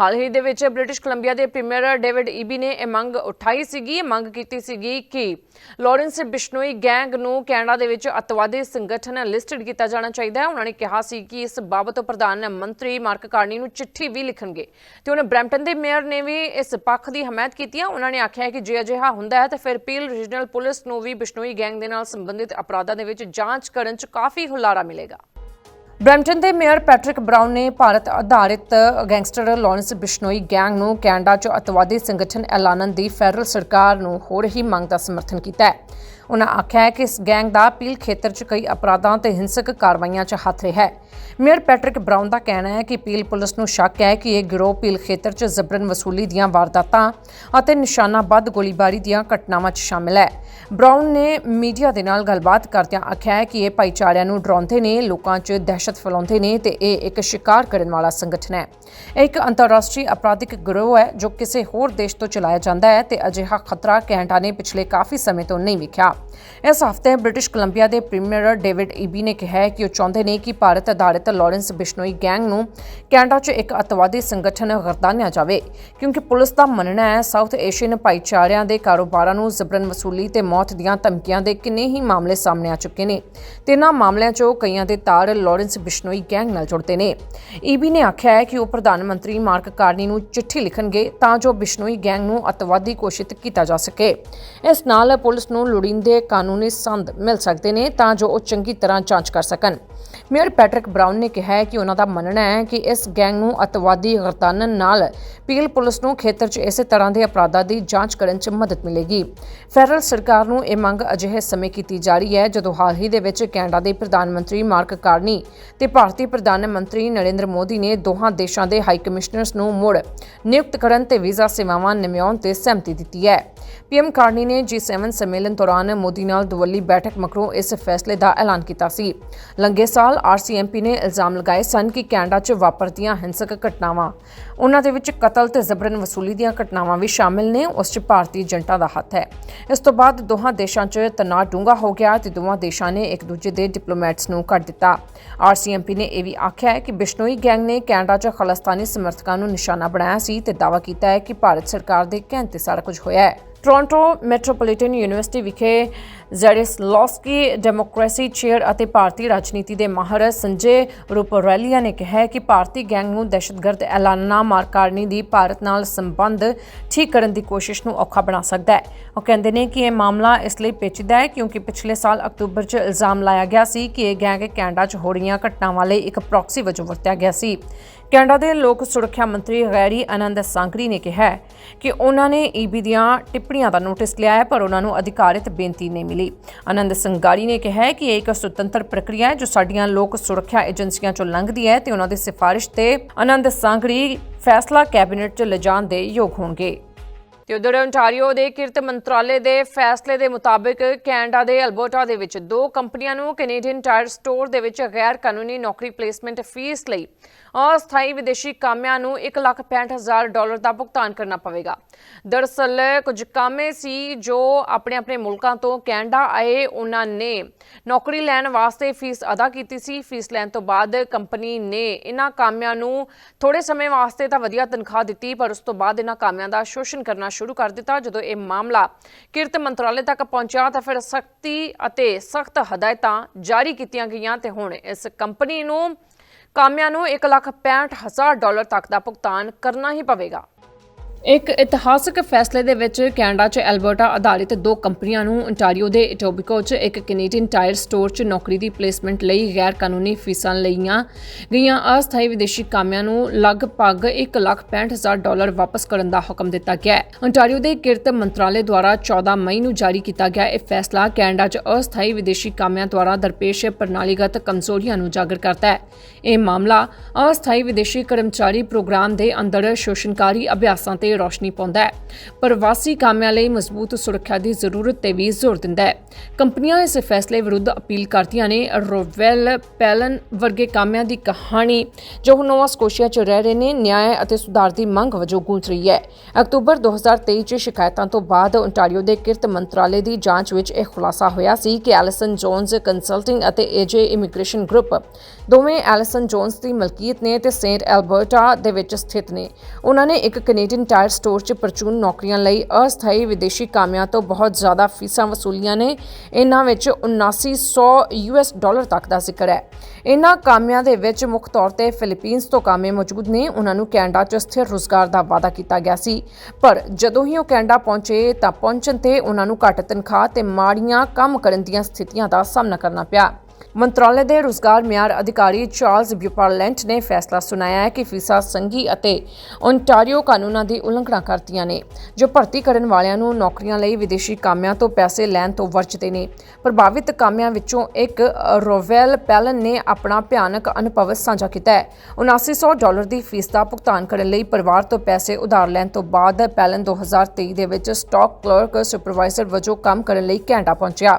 ਹਾਲ ਹੀ ਦੇ ਵਿੱਚ ਬ੍ਰਿਟਿਸ਼ ਕੋਲੰਬੀਆ ਦੇ ਪ੍ਰੀਮੀਅਰ ਡੇਵਿਡ ਈਬੀ ਨੇ ਇਹ ਮੰਗ ਉਠਾਈ ਸੀਗੀ। ਮੰਗ ਕੀਤੀ ਸੀਗੀ ਕਿ ਲਾਰੈਂਸ ਬਿਸ਼ਨੋਈ ਗੈਂਗ ਨੂੰ ਕੈਨੇਡਾ ਦੇ ਵਿੱਚ ਅਤਵਾਦੀ ਸੰਗਠਨ ਲਿਸਟਡ ਕੀਤਾ ਜਾਣਾ ਚਾਹੀਦਾ ਹੈ। ਉਹਨਾਂ ਨੇ ਕਿਹਾ ਸੀ ਕਿ ਇਸ ਬਾਬਤ ਪ੍ਰਧਾਨ ਮੰਤਰੀ ਮਾਰਕ ਕਾਰਨੀ ਨੂੰ ਚਿੱਠੀ ਵੀ ਲਿਖਣਗੇ। ਤੇ ਉਹਨਾਂ ਬ੍ਰੈਂਪਟਨ ਦੇ ਮੇਅਰ ਨੇ ਵੀ ਇਸ ਪੱਖ ਦੀ ਹਮਾਇਤ ਕੀਤੀ ਹੈ। ਉਹਨਾਂ ਨੇ ਆਖਿਆ ਹੈ ਕਿ ਜੇ ਅਜਿਹਾ ਹੁੰਦਾ ਹੈ ਤਾਂ ਫਿਰ ਪੀਲ ਰੀਜਨਲ ਪੁਲਿਸ ਨੂੰ ਵੀ ਬਿਸ਼ਨੋਈ ਗੈਂਗ ਦੇ ਨਾਲ ਸੰਬੰਧਿਤ ਅਪਰਾਧਾਂ ਦੇ ਵਿੱਚ ਜਾਂਚ ਕਰਨ 'ਚ ਕਾਫੀ ਹੁਲਾਰਾ ਮਿਲੇਗਾ। ਬ੍ਰੈਂਪਟਨ ਦੇ ਮੇਅਰ ਪੈਟਰਿਕ ਬ੍ਰਾਊਨ ਨੇ ਭਾਰਤ ਆਧਾਰਿਤ ਗੈਂਗਸਟਰ ਲਾਰੈਂਸ ਬਿਸ਼ਨੋਈ ਗੈਂਗ ਨੂੰ ਕੈਨੇਡਾ 'ਚ ਅਤਵਾਦੀ ਸੰਗਠਨ ਐਲਾਨਣ ਦੀ ਫੈਡਰਲ ਸਰਕਾਰ ਨੂੰ ਹੋ ਰਹੀ ਮੰਗ ਦਾ ਸਮਰਥਨ ਕੀਤਾ ਹੈ। ਉਹਨਾਂ ਆਖਿਆ ਕਿ ਇਸ ਗੈਂਗ ਦਾ ਪੀਲ ਖੇਤਰ 'ਚ ਕਈ ਅਪਰਾਧਾਂ ਤੇ ਹਿੰਸਕ ਕਾਰਵਾਈਆਂ 'ਚ ਹੱਥ ਰਿਹਾ ਹੈ। ਮੇਅਰ ਪੈਟਰਿਕ ਬਰਾਊਨ ਦਾ ਕਹਿਣਾ ਹੈ ਕਿ ਪੀਲ ਪੁਲਿਸ ਨੂੰ ਸ਼ੱਕ ਹੈ ਕਿ ਇਹ ਗਿਰੋਹ ਪੀਲ ਖੇਤਰ 'ਚ ਜ਼ਬਰਨ ਵਸੂਲੀ ਦੀਆਂ ਵਾਰਦਾਤਾਂ ਅਤੇ ਨਿਸ਼ਾਨਾਬੱਧ ਗੋਲੀਬਾਰੀ ਦੀਆਂ ਘਟਨਾਵਾਂ 'ਚ ਸ਼ਾਮਿਲ ਹੈ। ਬਰਾਊਨ ਨੇ ਮੀਡੀਆ ਦੇ ਨਾਲ ਗੱਲਬਾਤ ਕਰਦਿਆਂ ਆਖਿਆ ਹੈ ਕਿ ਇਹ ਭਾਈਚਾਰਿਆਂ ਨੂੰ ਡਰਾਉਂਦੇ ਨੇ, ਲੋਕਾਂ 'ਚ ਦਹਿਸ਼ਤ ਫੈਲਾਉਂਦੇ ਨੇ ਤੇ ਇਹ ਇੱਕ ਸ਼ਿਕਾਰ ਕਰਨ ਵਾਲਾ ਸੰਗਠਨ ਹੈ। ਇਹ ਇੱਕ ਅੰਤਰਰਾਸ਼ਟਰੀ ਅਪਰਾਧਿਕ ਗਿਰੋਹ ਹੈ ਜੋ ਕਿਸੇ ਹੋਰ ਦੇਸ਼ ਤੋਂ ਚਲਾਇਆ ਜਾਂਦਾ ਹੈ ਤੇ ਅਜਿਹਾ ਖਤਰਾ ਕੈਨੇਡਾ ਨੇ ਪਿਛਲੇ ਕਾਫੀ ਸਮੇਂ ਤੋਂ ਨਹੀਂ ਵੇਖਿਆ। ਇਸ ਹਫ਼ਤੇ ਬ੍ਰਿਟਿਸ਼ ਕੋਲੰਬੀਆ ਦੇ ਪ੍ਰੀਮੀਅਰ ਡੇਵਿਡ ਈਬੀ ਨੇ ਕਿਹਾ ਕਿ ਉਹ ਚਾਹੁੰਦੇ ਨੇ ਕਿ ਭਾਰਤ ਆਧਾਰਿਤ ਲਾਰੈਂਸ ਬਿਸ਼ਨੋਈ ਗੈਂਗ ਨੂੰ ਕੈਨੇਡਾ 'ਚ ਇੱਕ ਅਤਵਾਦੀ ਸੰਗਠਨ ਗਰਦਾਨਿਆ ਜਾਵੇ, ਕਿਉਂਕਿ ਪੁਲਿਸ ਦਾ ਮੰਨਣਾ ਹੈ ਸਾਊਥ ਏਸ਼ੀਅਨ ਭਾਈਚਾਰਿਆਂ ਦੇ ਕਾਰੋਬਾਰਾਂ ਨੂੰ ਜ਼ਬਰਨ ਵਸੂਲੀ ਤੇ ਮੌਤ ਦੀਆਂ ਧਮਕੀਆਂ ਦੇ ਕਿੰਨੇ ਹੀ ਮਾਮਲੇ ਸਾਹਮਣੇ ਆ ਚੁੱਕੇ ਨੇ। ਤੇ ਇਹਨਾਂ ਮਾਮਲਿਆਂ 'ਚੋਂ ਕਈਆਂ ਦੇ ਤਾਰ ਲਾਰੈਂਸ ਬਿਸ਼ਨੋਈ ਗੈਂਗ ਨਾਲ ਜੁੜਦੇ ਨੇ। ਈਬੀ ਨੇ ਆਖਿਆ ਹੈ ਕਿ ਉਹ ਪ੍ਰਧਾਨ ਮੰਤਰੀ ਮਾਰਕ ਕਾਰਨੀ ਨੂੰ ਚਿੱਠੀ ਲਿਖਣਗੇ ਤਾਂ ਜੋ ਬਿਸ਼ਨੋਈ ਗੈਂਗ ਨੂੰ ਅਤਵਾਦੀ ਘੋਸ਼ਿਤ ਕੀਤਾ ਜਾ ਸਕੇ। ਇਸ ਨਾਲ ਪੁਲਿਸ ਨੂੰ ਲੋੜੀਂਦੇ ਦੇ ਕਾਨੂੰਨੀ ਸੰਦ ਮਿਲ ਸਕਦੇ ਨੇ ਤਾਂ ਜੋ ਉਹ ਚੰਗੀ ਤਰ੍ਹਾਂ ਜਾਂਚ ਕਰ ਸਕਣ। ਮੇਅਰ ਪੈਟਰਿਕ ਬ੍ਰਾਊਨ ਨੇ ਕਿਹਾ ਹੈ ਕਿ ਉਹਨਾਂ ਦਾ ਮੰਨਣਾ ਹੈ ਕਿ ਇਸ ਗੈਂਗ ਨੂੰ ਅਤਵਾਦੀ ਗਰਦਾਨਨ ਨਾਲ ਪੀਲ ਪੁਲਿਸ ਨੂੰ ਖੇਤਰ 'ਚ ਇਸੇ ਤਰ੍ਹਾਂ ਦੇ ਅਪਰਾਧਾਂ ਦੀ ਜਾਂਚ ਕਰਨ 'ਚ ਮਦਦ ਮਿਲੇਗੀ। ਫੈਡਰਲ ਸਰਕਾਰ ਨੂੰ ਇਹ ਮੰਗ ਅਜਿਹੇ ਸਮੇਂ ਕੀਤੀ ਜਾ ਰਹੀ ਹੈ ਜਦੋਂ ਹਾਲ ਹੀ ਦੇ ਵਿੱਚ ਕੈਨੇਡਾ ਦੇ ਪ੍ਰਧਾਨ ਮੰਤਰੀ ਮਾਰਕ ਕਾਰਨੀ ਤੇ ਭਾਰਤੀ ਪ੍ਰਧਾਨ ਮੰਤਰੀ ਨਰਿੰਦਰ ਮੋਦੀ ਨੇ ਦੋਹਾਂ ਦੇਸ਼ਾਂ ਦੇ ਹਾਈ ਕਮਿਸ਼ਨਰਸ ਨੂੰ ਮੁੜ ਨਿਯੁਕਤ ਕਰਨ ਤੇ ਵੀਜ਼ਾ ਸੇਵਾਵਾਂ ਨਿਮਿਆਉਣ ਤੇ ਸਹਿਮਤੀ ਦਿੱਤੀ ਹੈ। ਪੀਐਮ ਕਾਰਨੀ ਨੇ G7 ਸੰਮੇਲਨ ਦੌਰਾਨ ਮੋਦੀ ਨਾਲ ਦੁਵੱਲੀ ਬੈਠਕ ਮਗਰੋਂ ਇਸ ਫੈਸਲੇ ਦਾ ਐਲਾਨ ਕੀਤਾ ਸੀ। ਲੰਘੇ ਸਾਲ ਆਰਸੀਐਮਪੀ ਨੇ ਇਲਜ਼ਾਮ ਲਗਾਏ ਸਨ ਕਿ ਕੈਨੇਡਾ 'ਚ ਵਾਪਰਦੀਆਂ ਹਿੰਸਕ ਘਟਨਾਵਾਂ, ਉਹਨਾਂ ਦੇ ਵਿੱਚ ਕਤਲ ਤੇ ਜ਼ਬਰਨ ਵਸੂਲੀ ਦੀਆਂ ਘਟਨਾਵਾਂ ਵੀ ਸ਼ਾਮਿਲ ਨੇ, ਉਸ 'ਚ ਭਾਰਤੀ ਜਨਤਾ ਦਾ ਹੱਥ ਹੈ। ਇਸ ਤੋਂ ਬਾਅਦ ਦੋਹਾਂ ਦੇਸ਼ਾਂ 'ਚ ਤਣਾਅ ਡੂੰਘਾ ਹੋ ਗਿਆ ਤੇ ਦੋਵਾਂ ਦੇਸ਼ਾਂ ਨੇ ਇੱਕ ਦੂਜੇ ਦੇ ਡਿਪਲੋਮੈਟਸ ਨੂੰ ਕੱਢ ਦਿੱਤਾ। ਆਰਸੀਐਮਪੀ ਨੇ ਇਹ ਵੀ ਆਖਿਆ ਹੈ ਕਿ ਬਿਸ਼ਨੋਈ ਗੈਂਗ ਨੇ ਕੈਨੇਡਾ 'ਚ ਖਲਸਤਾਨੀ ਸਮਰਥਕਾਂ ਨੂੰ ਨਿਸ਼ਾਨਾ ਬਣਾਇਆ ਸੀ ਤੇ ਦਾਅਵਾ ਕੀਤਾ ਹੈ ਕਿ ਭਾਰਤ ਸਰਕਾਰ ਦੇ ਕਹਿਣ ਤੇ ਸਾਰਾ ਕੁਝ ਹੋਇਆ ਹੈ। ਟੋਰਾਂਟੋ ਮੈਟਰੋਪੋਲੀਟਨ ਯੂਨੀਵਰਸਿਟੀ ਵਿਖੇ ਜ਼ੈਰਿਸਲੌਸਕੀ ਡੈਮੋਕ੍ਰੇਸੀ ਚੇਅਰ ਅਤੇ ਭਾਰਤੀ ਰਾਜਨੀਤੀ ਦੇ ਮਾਹਰ ਸੰਜੇ ਰੂਪਰੈਲੀਆ ਨੇ ਕਿਹਾ ਕਿ ਭਾਰਤੀ ਗੈਂਗ ਨੂੰ ਦਹਿਸ਼ਤਗਰਦ ਐਲਾਨਣਾ ਮਾਰਕਾਰਨੀ ਦੀ ਭਾਰਤ ਨਾਲ ਸੰਬੰਧ ਠੀਕ ਕਰਨ ਦੀ ਕੋਸ਼ਿਸ਼ ਨੂੰ ਔਖਾ ਬਣਾ ਸਕਦਾ ਹੈ। ਉਹ ਕਹਿੰਦੇ ਨੇ ਕਿ ਇਹ ਮਾਮਲਾ ਇਸ ਲਈ ਪੇਚੀਦਾ ਹੈ ਕਿਉਂਕਿ ਪਿਛਲੇ ਸਾਲ ਅਕਤੂਬਰ 'ਚ ਇਲਜ਼ਾਮ ਲਾਇਆ ਗਿਆ ਸੀ ਕਿ ਇਹ ਗੈਂਗ ਕੈਨੇਡਾ 'ਚ ਹੋ ਰਹੀਆਂ ਘਟਨਾਵਾਂ ਲਈ ਇੱਕ ਪ੍ਰੌਕਸੀ ਵਜੋਂ ਵਰਤਿਆ ਗਿਆ ਸੀ। ਕੈਨੇਡਾ ਦੇ ਲੋਕ ਸੁਰੱਖਿਆ ਮੰਤਰੀ ਗੈਰੀ ਆਨੰਦ ਸਾਂਗਰੀ ਨੇ ਕਿਹਾ ਕਿ ਉਹਨਾਂ ਨੇ ਈਬੀ ਦੀਆਂ ਟਿੱਪਣੀਆਂ ਦਾ ਨੋਟਿਸ ਲਿਆ ਹੈ, ਪਰ ਉਹਨਾਂ ਨੂੰ ਅਧਿਕਾਰਿਤ ਬੇਨਤੀ ਨਹੀਂ ਮਿਲੀ। ਆਨੰਦ ਸੰਗਾਰੀ ਨੇ ਕਿਹਾ ਕਿ ਇਹ ਇੱਕ ਸੁਤੰਤਰ ਪ੍ਰਕਿਰਿਆ ਹੈ ਜੋ ਸਾਡੀਆਂ ਲੋਕ ਸੁਰੱਖਿਆ ਏਜੰਸੀਆਂ ਚੋਂ ਲੰਘਦੀ ਹੈ ਤੇ ਉਹਨਾਂ ਦੀ ਸਿਫਾਰਿਸ਼ ਤੇ ਆਨੰਦ ਸਾਂਗਰੀ ਫੈਸਲਾ ਕੈਬਨਿਟ 'ਚ ਲਿਜਾਣ ਦੇ ਯੋਗ ਹੋਣਗੇ। ਤੇ ਉਧਰ ਓਨਟਾਰੀਓ ਦੇ ਕਿਰਤ ਮੰਤਰਾਲੇ ਦੇ ਫੈਸਲੇ ਦੇ ਮੁਤਾਬਕ ਕੈਨੇਡਾ ਦੇ ਅਲਬਰਟਾ ਦੇ ਵਿੱਚ ਦੋ ਕੰਪਨੀਆਂ ਨੂੰ ਕੈਨੇਡੀਅਨ ਟਾਇਰ ਸਟੋਰ ਦੇ ਵਿੱਚ ਗੈਰ ਕਾਨੂੰਨੀ ਨੌਕਰੀ ਪਲੇਸਮੈਂਟ ਫੀਸ ਲਈ ਅਸਥਾਈ ਵਿਦੇਸ਼ੀ ਕਾਮਿਆਂ ਨੂੰ 1,65,000 ਡਾਲਰ ਦਾ ਭੁਗਤਾਨ ਕਰਨਾ ਪਵੇਗਾ। ਦਰਅਸਲ ਕੁਝ ਕਾਮੇ ਸੀ ਜੋ ਆਪਣੇ ਆਪਣੇ ਮੁਲਕਾਂ ਤੋਂ ਕੈਨੇਡਾ ਆਏ ਉਹਨਾਂ ਨੇ ਨੌਕਰੀ ਲੈਣ ਵਾਸਤੇ ਫੀਸ ਅਦਾ ਕੀਤੀ ਸੀ। ਫੀਸ ਲੈਣ ਤੋਂ ਬਾਅਦ ਕੰਪਨੀ ਨੇ ਇਹਨਾਂ ਕਾਮਿਆਂ ਨੂੰ ਥੋੜੇ ਸਮੇਂ ਵਾਸਤੇ ਤਾਂ ਵਧੀਆ ਤਨਖਾਹ ਦਿੱਤੀ ਪਰ ਉਸ ਤੋਂ ਬਾਅਦ ਇਹਨਾਂ ਕਾਮਿਆਂ ਦਾ ਸ਼ੋਸ਼ਣ ਕਰਨਾ ਸ਼ੁਰੂ ਕਰ ਦਿੱਤਾ। ਜਦੋਂ ਇਹ ਮਾਮਲਾ ਕਿਰਤ ਮੰਤਰਾਲੇ ਤੱਕ ਪਹੁੰਚਿਆ ਤਾਂ ਫਿਰ ਸਖਤੀ ਅਤੇ ਸਖਤ ਹਦਾਇਤਾਂ ਜਾਰੀ ਕੀਤੀਆਂ ਗਈਆਂ ਤੇ ਹੁਣ ਇਸ ਕੰਪਨੀ ਨੂੰ ਕਾਮਿਆਂ ਨੂੰ 1,65,000 ਡਾਲਰ ਤੱਕ ਦਾ ਭੁਗਤਾਨ ਕਰਨਾ ਹੀ ਪਵੇਗਾ। ਇੱਕ ਇਤਿਹਾਸਕ ਫੈਸਲੇ ਦੇ ਵਿੱਚ ਕੈਨੇਡਾ 'ਚ ਐਲਬਰਟਾ ਆਧਾਰਿਤ ਦੋ ਕੰਪਨੀਆਂ ਨੂੰ ontario ਦੇ ਇਟੋਬਿਕੋ 'ਚ ਇੱਕ ਕੈਨੇਡੀਅਨ ਟਾਇਰ ਸਟੋਰ 'ਚ ਨੌਕਰੀ ਦੀ ਪਲੇਸਮੈਂਟ ਲਈ ਗੈਰ ਕਾਨੂੰਨੀ ਫੀਸਾਂ ਲਈਆਂ ਗਈਆਂ। ਅਸਥਾਈ ਵਿਦੇਸ਼ੀ ਕਾਮਿਆਂ ਨੂੰ ਲਗਭਗ 1,65,000 ਡਾਲਰ ਵਾਪਸ ਕਰਨ ਦਾ ਹੁਕਮ ਦਿੱਤਾ ਗਿਆ ਹੈ। ontario ਦੇ ਕਿਰਤ ਮੰਤਰਾਲੇ ਦੁਆਰਾ 14 ਮਈ ਨੂੰ ਜਾਰੀ ਕੀਤਾ ਗਿਆ ਇਹ ਫੈਸਲਾ ਕੈਨੇਡਾ 'ਚ ਅਸਥਾਈ ਵਿਦੇਸ਼ੀ ਕਾਮਿਆਂ ਦੁਆਰਾ ਦਰਪੇਸ਼ ਪ੍ਰਣਾਲੀਗਤ ਕਮਜ਼ੋਰੀਆਂ ਨੂੰ ਜਾਗਰ ਕਰਦਾ ਹੈ। ਇਹ ਮਾਮਲਾ ਅਸਥਾਈ ਵਿਦੇਸ਼ੀ ਕਰਮਚਾਰੀ ਪ੍ਰੋਗਰਾਮ ਦੇ ਅੰਦਰ ਸ਼ੋਸ਼ਣਕਾਰੀ ਅਭਿਆਸਾਂ ਤੇ ਰੋਸ਼ਨੀ ਪਾਉਂਦਾ ਹੈ। ਪ੍ਰਵਾਸੀ ਕਾਮਿਆਂ ਲਈ ਮਜ਼ਬੂਤ ਸੁਰੱਖਿਆ ਦੀ ਜ਼ਰੂਰਤ ਤੇ ਵੀ ਜ਼ੋਰ ਦਿੰਦਾ ਹੈ। ਕੰਪਨੀਆਂ ਇਸ ਫੈਸਲੇ ਵਿਰੁੱਧ ਅਪੀਲ ਕਰਦੀਆਂ ਨੇ। ਰੋਵੈਲ ਪੈਲਨ ਵਰਗੇ ਕਾਮਿਆਂ ਦੀ ਕਹਾਣੀ, ਜੋ ਹੁਣ ਨੋਵਾ ਸਕੋਸ਼ੀਆ 'ਚ ਰਹਿ ਰਹੇ ਨੇ, ਨਿਆਂ ਅਤੇ ਸੁਧਾਰ ਦੀ ਮੰਗ ਵਜੋਂ ਗੂੰਜ ਰਹੀ ਹੈ। ਅਕਤੂਬਰ 2023 'ਚ ਸ਼ਿਕਾਇਤਾਂ ਤੋਂ ਬਾਅਦ ਓਨਟਾਰੀਓ ਦੇ ਕਿਰਤ ਮੰਤਰਾਲੇ ਦੀ ਜਾਂਚ ਵਿੱਚ ਇਹ ਖੁਲਾਸਾ ਹੋਇਆ ਸੀ ਕਿ ਐਲਿਸਨ ਜੋਨਸ ਕੰਸਲਟਿੰਗ ਅਤੇ ਏਜੇ ਇਮੀਗ੍ਰੇਸ਼ਨ ਗਰੁੱਪ ਦੋਵੇਂ ਐਲਿਸਨ ਜੋਨਸ ਦੀ ਮਲਕੀਅਤ ਨੇ ਤੇ ਸੇਂਟ ਐਲਬਰਟਾ ਦੇ ਵਿੱਚ ਸਥਿਤ ਨੇ। ਉਹਨਾਂ ਨੇ ਇੱਕ ਕੈਨੇਡੀਅਨ ਟਾਇਰ ਸਟੋਰ 'ਚ ਪਰਚੂਨ ਨੌਕਰੀਆਂ ਲਈ ਅਸਥਾਈ ਵਿਦੇਸ਼ੀ ਕਾਮਿਆਂ ਤੋਂ ਬਹੁਤ ਜ਼ਿਆਦਾ ਫੀਸਾਂ ਵਸੂਲੀਆਂ ਨੇ। ਇਹਨਾਂ ਵਿੱਚ 7900 ਯੂਐਸ ਡਾਲਰ ਤੱਕ ਦਾ ਜ਼ਿਕਰ ਹੈ। ਇਹਨਾਂ ਕਾਮਿਆਂ ਦੇ ਵਿੱਚ ਮੁੱਖ ਤੌਰ ਤੇ ਫਿਲੀਪੀਨਸ ਤੋਂ ਕਾਮੇ ਮੌਜੂਦ ਨੇ। ਉਹਨਾਂ ਨੂੰ ਕੈਨੇਡਾ 'ਚ ਸਥਿਰ ਰੁਜ਼ਗਾਰ ਦਾ ਵਾਅਦਾ ਕੀਤਾ ਗਿਆ ਸੀ। ਪਰ ਜਦੋਂ ਹੀ ਉਹ ਕੈਨੇਡਾ ਪਹੁੰਚੇ ਤਾਂ ਪਹੁੰਚਣ ਤੇ ਉਹਨਾਂ ਨੂੰ ਘੱਟ ਤਨਖਾਹ ਤੇ ਮਾੜੀਆਂ ਕੰਮ ਕਰਨ ਦੀਆਂ ਸਥਿਤੀਆਂ ਦਾ ਸਾਹਮਣਾ ਕਰਨਾ ਪਿਆ। ਮੰਤਰਾਲੇ ਦੇ ਰੁਜ਼ਗਾਰ ਮਿਆਰ ਅਧਿਕਾਰੀ ਚਾਰਲਸ ਬਿਊਪਰਲੈਂਟ ਨੇ ਫੈਸਲਾ ਸੁਣਾਇਆ ਹੈ ਕਿ ਫੀਸਾਂ ਸੰਘੀ ਅਤੇ ਓਨਟਾਰੀਓ ਕਾਨੂੰਨਾਂ ਦੀ ਉਲੰਘਣਾ ਕਰਦੀਆਂ ਨੇ, ਜੋ ਭਰਤੀ ਕਰਨ ਵਾਲਿਆਂ ਨੂੰ ਨੌਕਰੀਆਂ ਲਈ ਵਿਦੇਸ਼ੀ ਕਾਮਿਆਂ ਤੋਂ ਪੈਸੇ ਲੈਣ ਤੋਂ ਵਰਜਦੇ ਨੇ। ਪ੍ਰਭਾਵਿਤ ਕਾਮਿਆਂ ਵਿੱਚੋਂ ਇੱਕ ਰੋਵੈਲ ਪੈਲਨ ਨੇ ਆਪਣਾ ਭਿਆਨਕ ਅਨੁਭਵ ਸਾਂਝਾ ਕੀਤਾ ਹੈ। 7900 ਡਾਲਰ ਦੀ ਫੀਸ ਦਾ ਭੁਗਤਾਨ ਕਰਨ ਲਈ ਪਰਿਵਾਰ ਤੋਂ ਪੈਸੇ ਉਧਾਰ ਲੈਣ ਤੋਂ ਬਾਅਦ ਪੈਲਨ 2023 ਦੇ ਵਿੱਚ ਸਟਾਕ ਕਲਰਕ ਸੁਪਰਵਾਈਜ਼ਰ ਵਜੋਂ ਕੰਮ ਕਰਨ ਲਈ ਕੈਨੇਡਾ ਪਹੁੰਚਿਆ।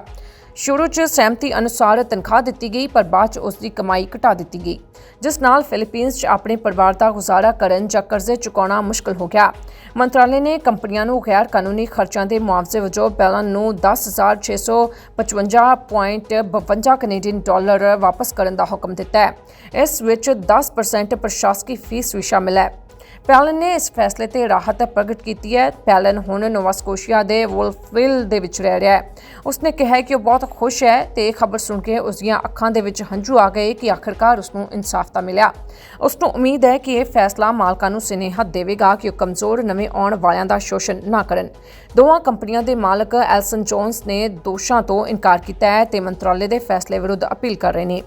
ਸ਼ੁਰੂ 'ਚ ਸਹਿਮਤੀ ਅਨੁਸਾਰ ਤਨਖਾਹ ਦਿੱਤੀ ਗਈ, ਪਰ ਬਾਅਦ 'ਚ ਉਸ ਦੀ ਕਮਾਈ ਘਟਾ ਦਿੱਤੀ ਗਈ। ਜਿਸ ਨਾਲ ਫਿਲੀਪੀਨਜ਼ 'ਚ ਆਪਣੇ ਪਰਿਵਾਰ ਦਾ ਗੁਜ਼ਾਰਾ ਕਰਨ ਜਾਂ ਕਰਜ਼ੇ ਚੁਕਾਉਣਾ ਮੁਸ਼ਕਲ ਹੋ ਗਿਆ। ਮੰਤਰਾਲੇ ਨੇ ਕੰਪਨੀਆਂ ਨੂੰ ਗੈਰ ਕਾਨੂੰਨੀ ਖਰਚਿਆਂ ਦੇ ਮੁਆਵਜ਼ੇ ਵਜੋਂ ਬੈਲਨ ਨੂੰ 10655.52 ਕੈਨੇਡੀਅਨ ਡਾਲਰ ਵਾਪਸ ਕਰਨ ਦਾ ਹੁਕਮ ਦਿੱਤਾ ਹੈ। ਇਸ ਵਿੱਚ 10% ਪ੍ਰਸ਼ਾਸਕੀ ਫੀਸ ਵੀ ਸ਼ਾਮਿਲ ਹੈ। ਪੈਲਨ ਨੇ ਇਸ ਫੈਸਲੇ ਤੇ ਰਾਹਤ ਪ੍ਰਗਟ ਕੀਤੀ ਹੈ। ਪੈਲਨ ਹੁਣ ਨੋਵਾ ਸਕੋਸ਼ੀਆ ਦੇ ਵੋਲਫਿਲ ਦੇ ਵਿੱਚ ਰਹਿ ਰਿਹਾ ਹੈ। ਉਸਨੇ ਕਿਹਾ ਕਿ ਉਹ ਬਹੁਤ ਖੁਸ਼ ਹੈ ਤੇ ਇਹ ਖਬਰ ਸੁਣ ਕੇ ਉਸ ਦੀਆਂ ਅੱਖਾਂ ਦੇ ਵਿੱਚ ਹੰਝੂ ਆ ਗਏ ਕਿ ਆਖਰਕਾਰ ਉਸ ਨੂੰ ਇਨਸਾਫ ਤਾਂ ਮਿਲਿਆ। ਉਸ ਨੂੰ ਉਮੀਦ ਹੈ ਕਿ ਇਹ ਫੈਸਲਾ ਮਾਲਕਾਂ ਨੂੰ ਸਿਨੇਹਾ ਦੇਵੇਗਾ ਕਿ ਉਹ ਕਮਜ਼ੋਰ ਨਵੇਂ ਆਉਣ ਵਾਲਿਆਂ ਦਾ ਸ਼ੋਸ਼ਣ ਨਾ ਕਰਨ। ਦੋਵਾਂ ਕੰਪਨੀਆਂ ਦੇ ਮਾਲਕ ਐਲਸਨ ਜੋਨਸ ਨੇ ਦੋਸ਼ਾਂ ਤੋਂ ਇਨਕਾਰ ਕੀਤਾ ਹੈ ਤੇ ਮੰਤਰਾਲੇ ਦੇ ਫੈਸਲੇ ਵਿਰੁੱਧ ਅਪੀਲ ਕਰ ਰਹੇ ਨੇ।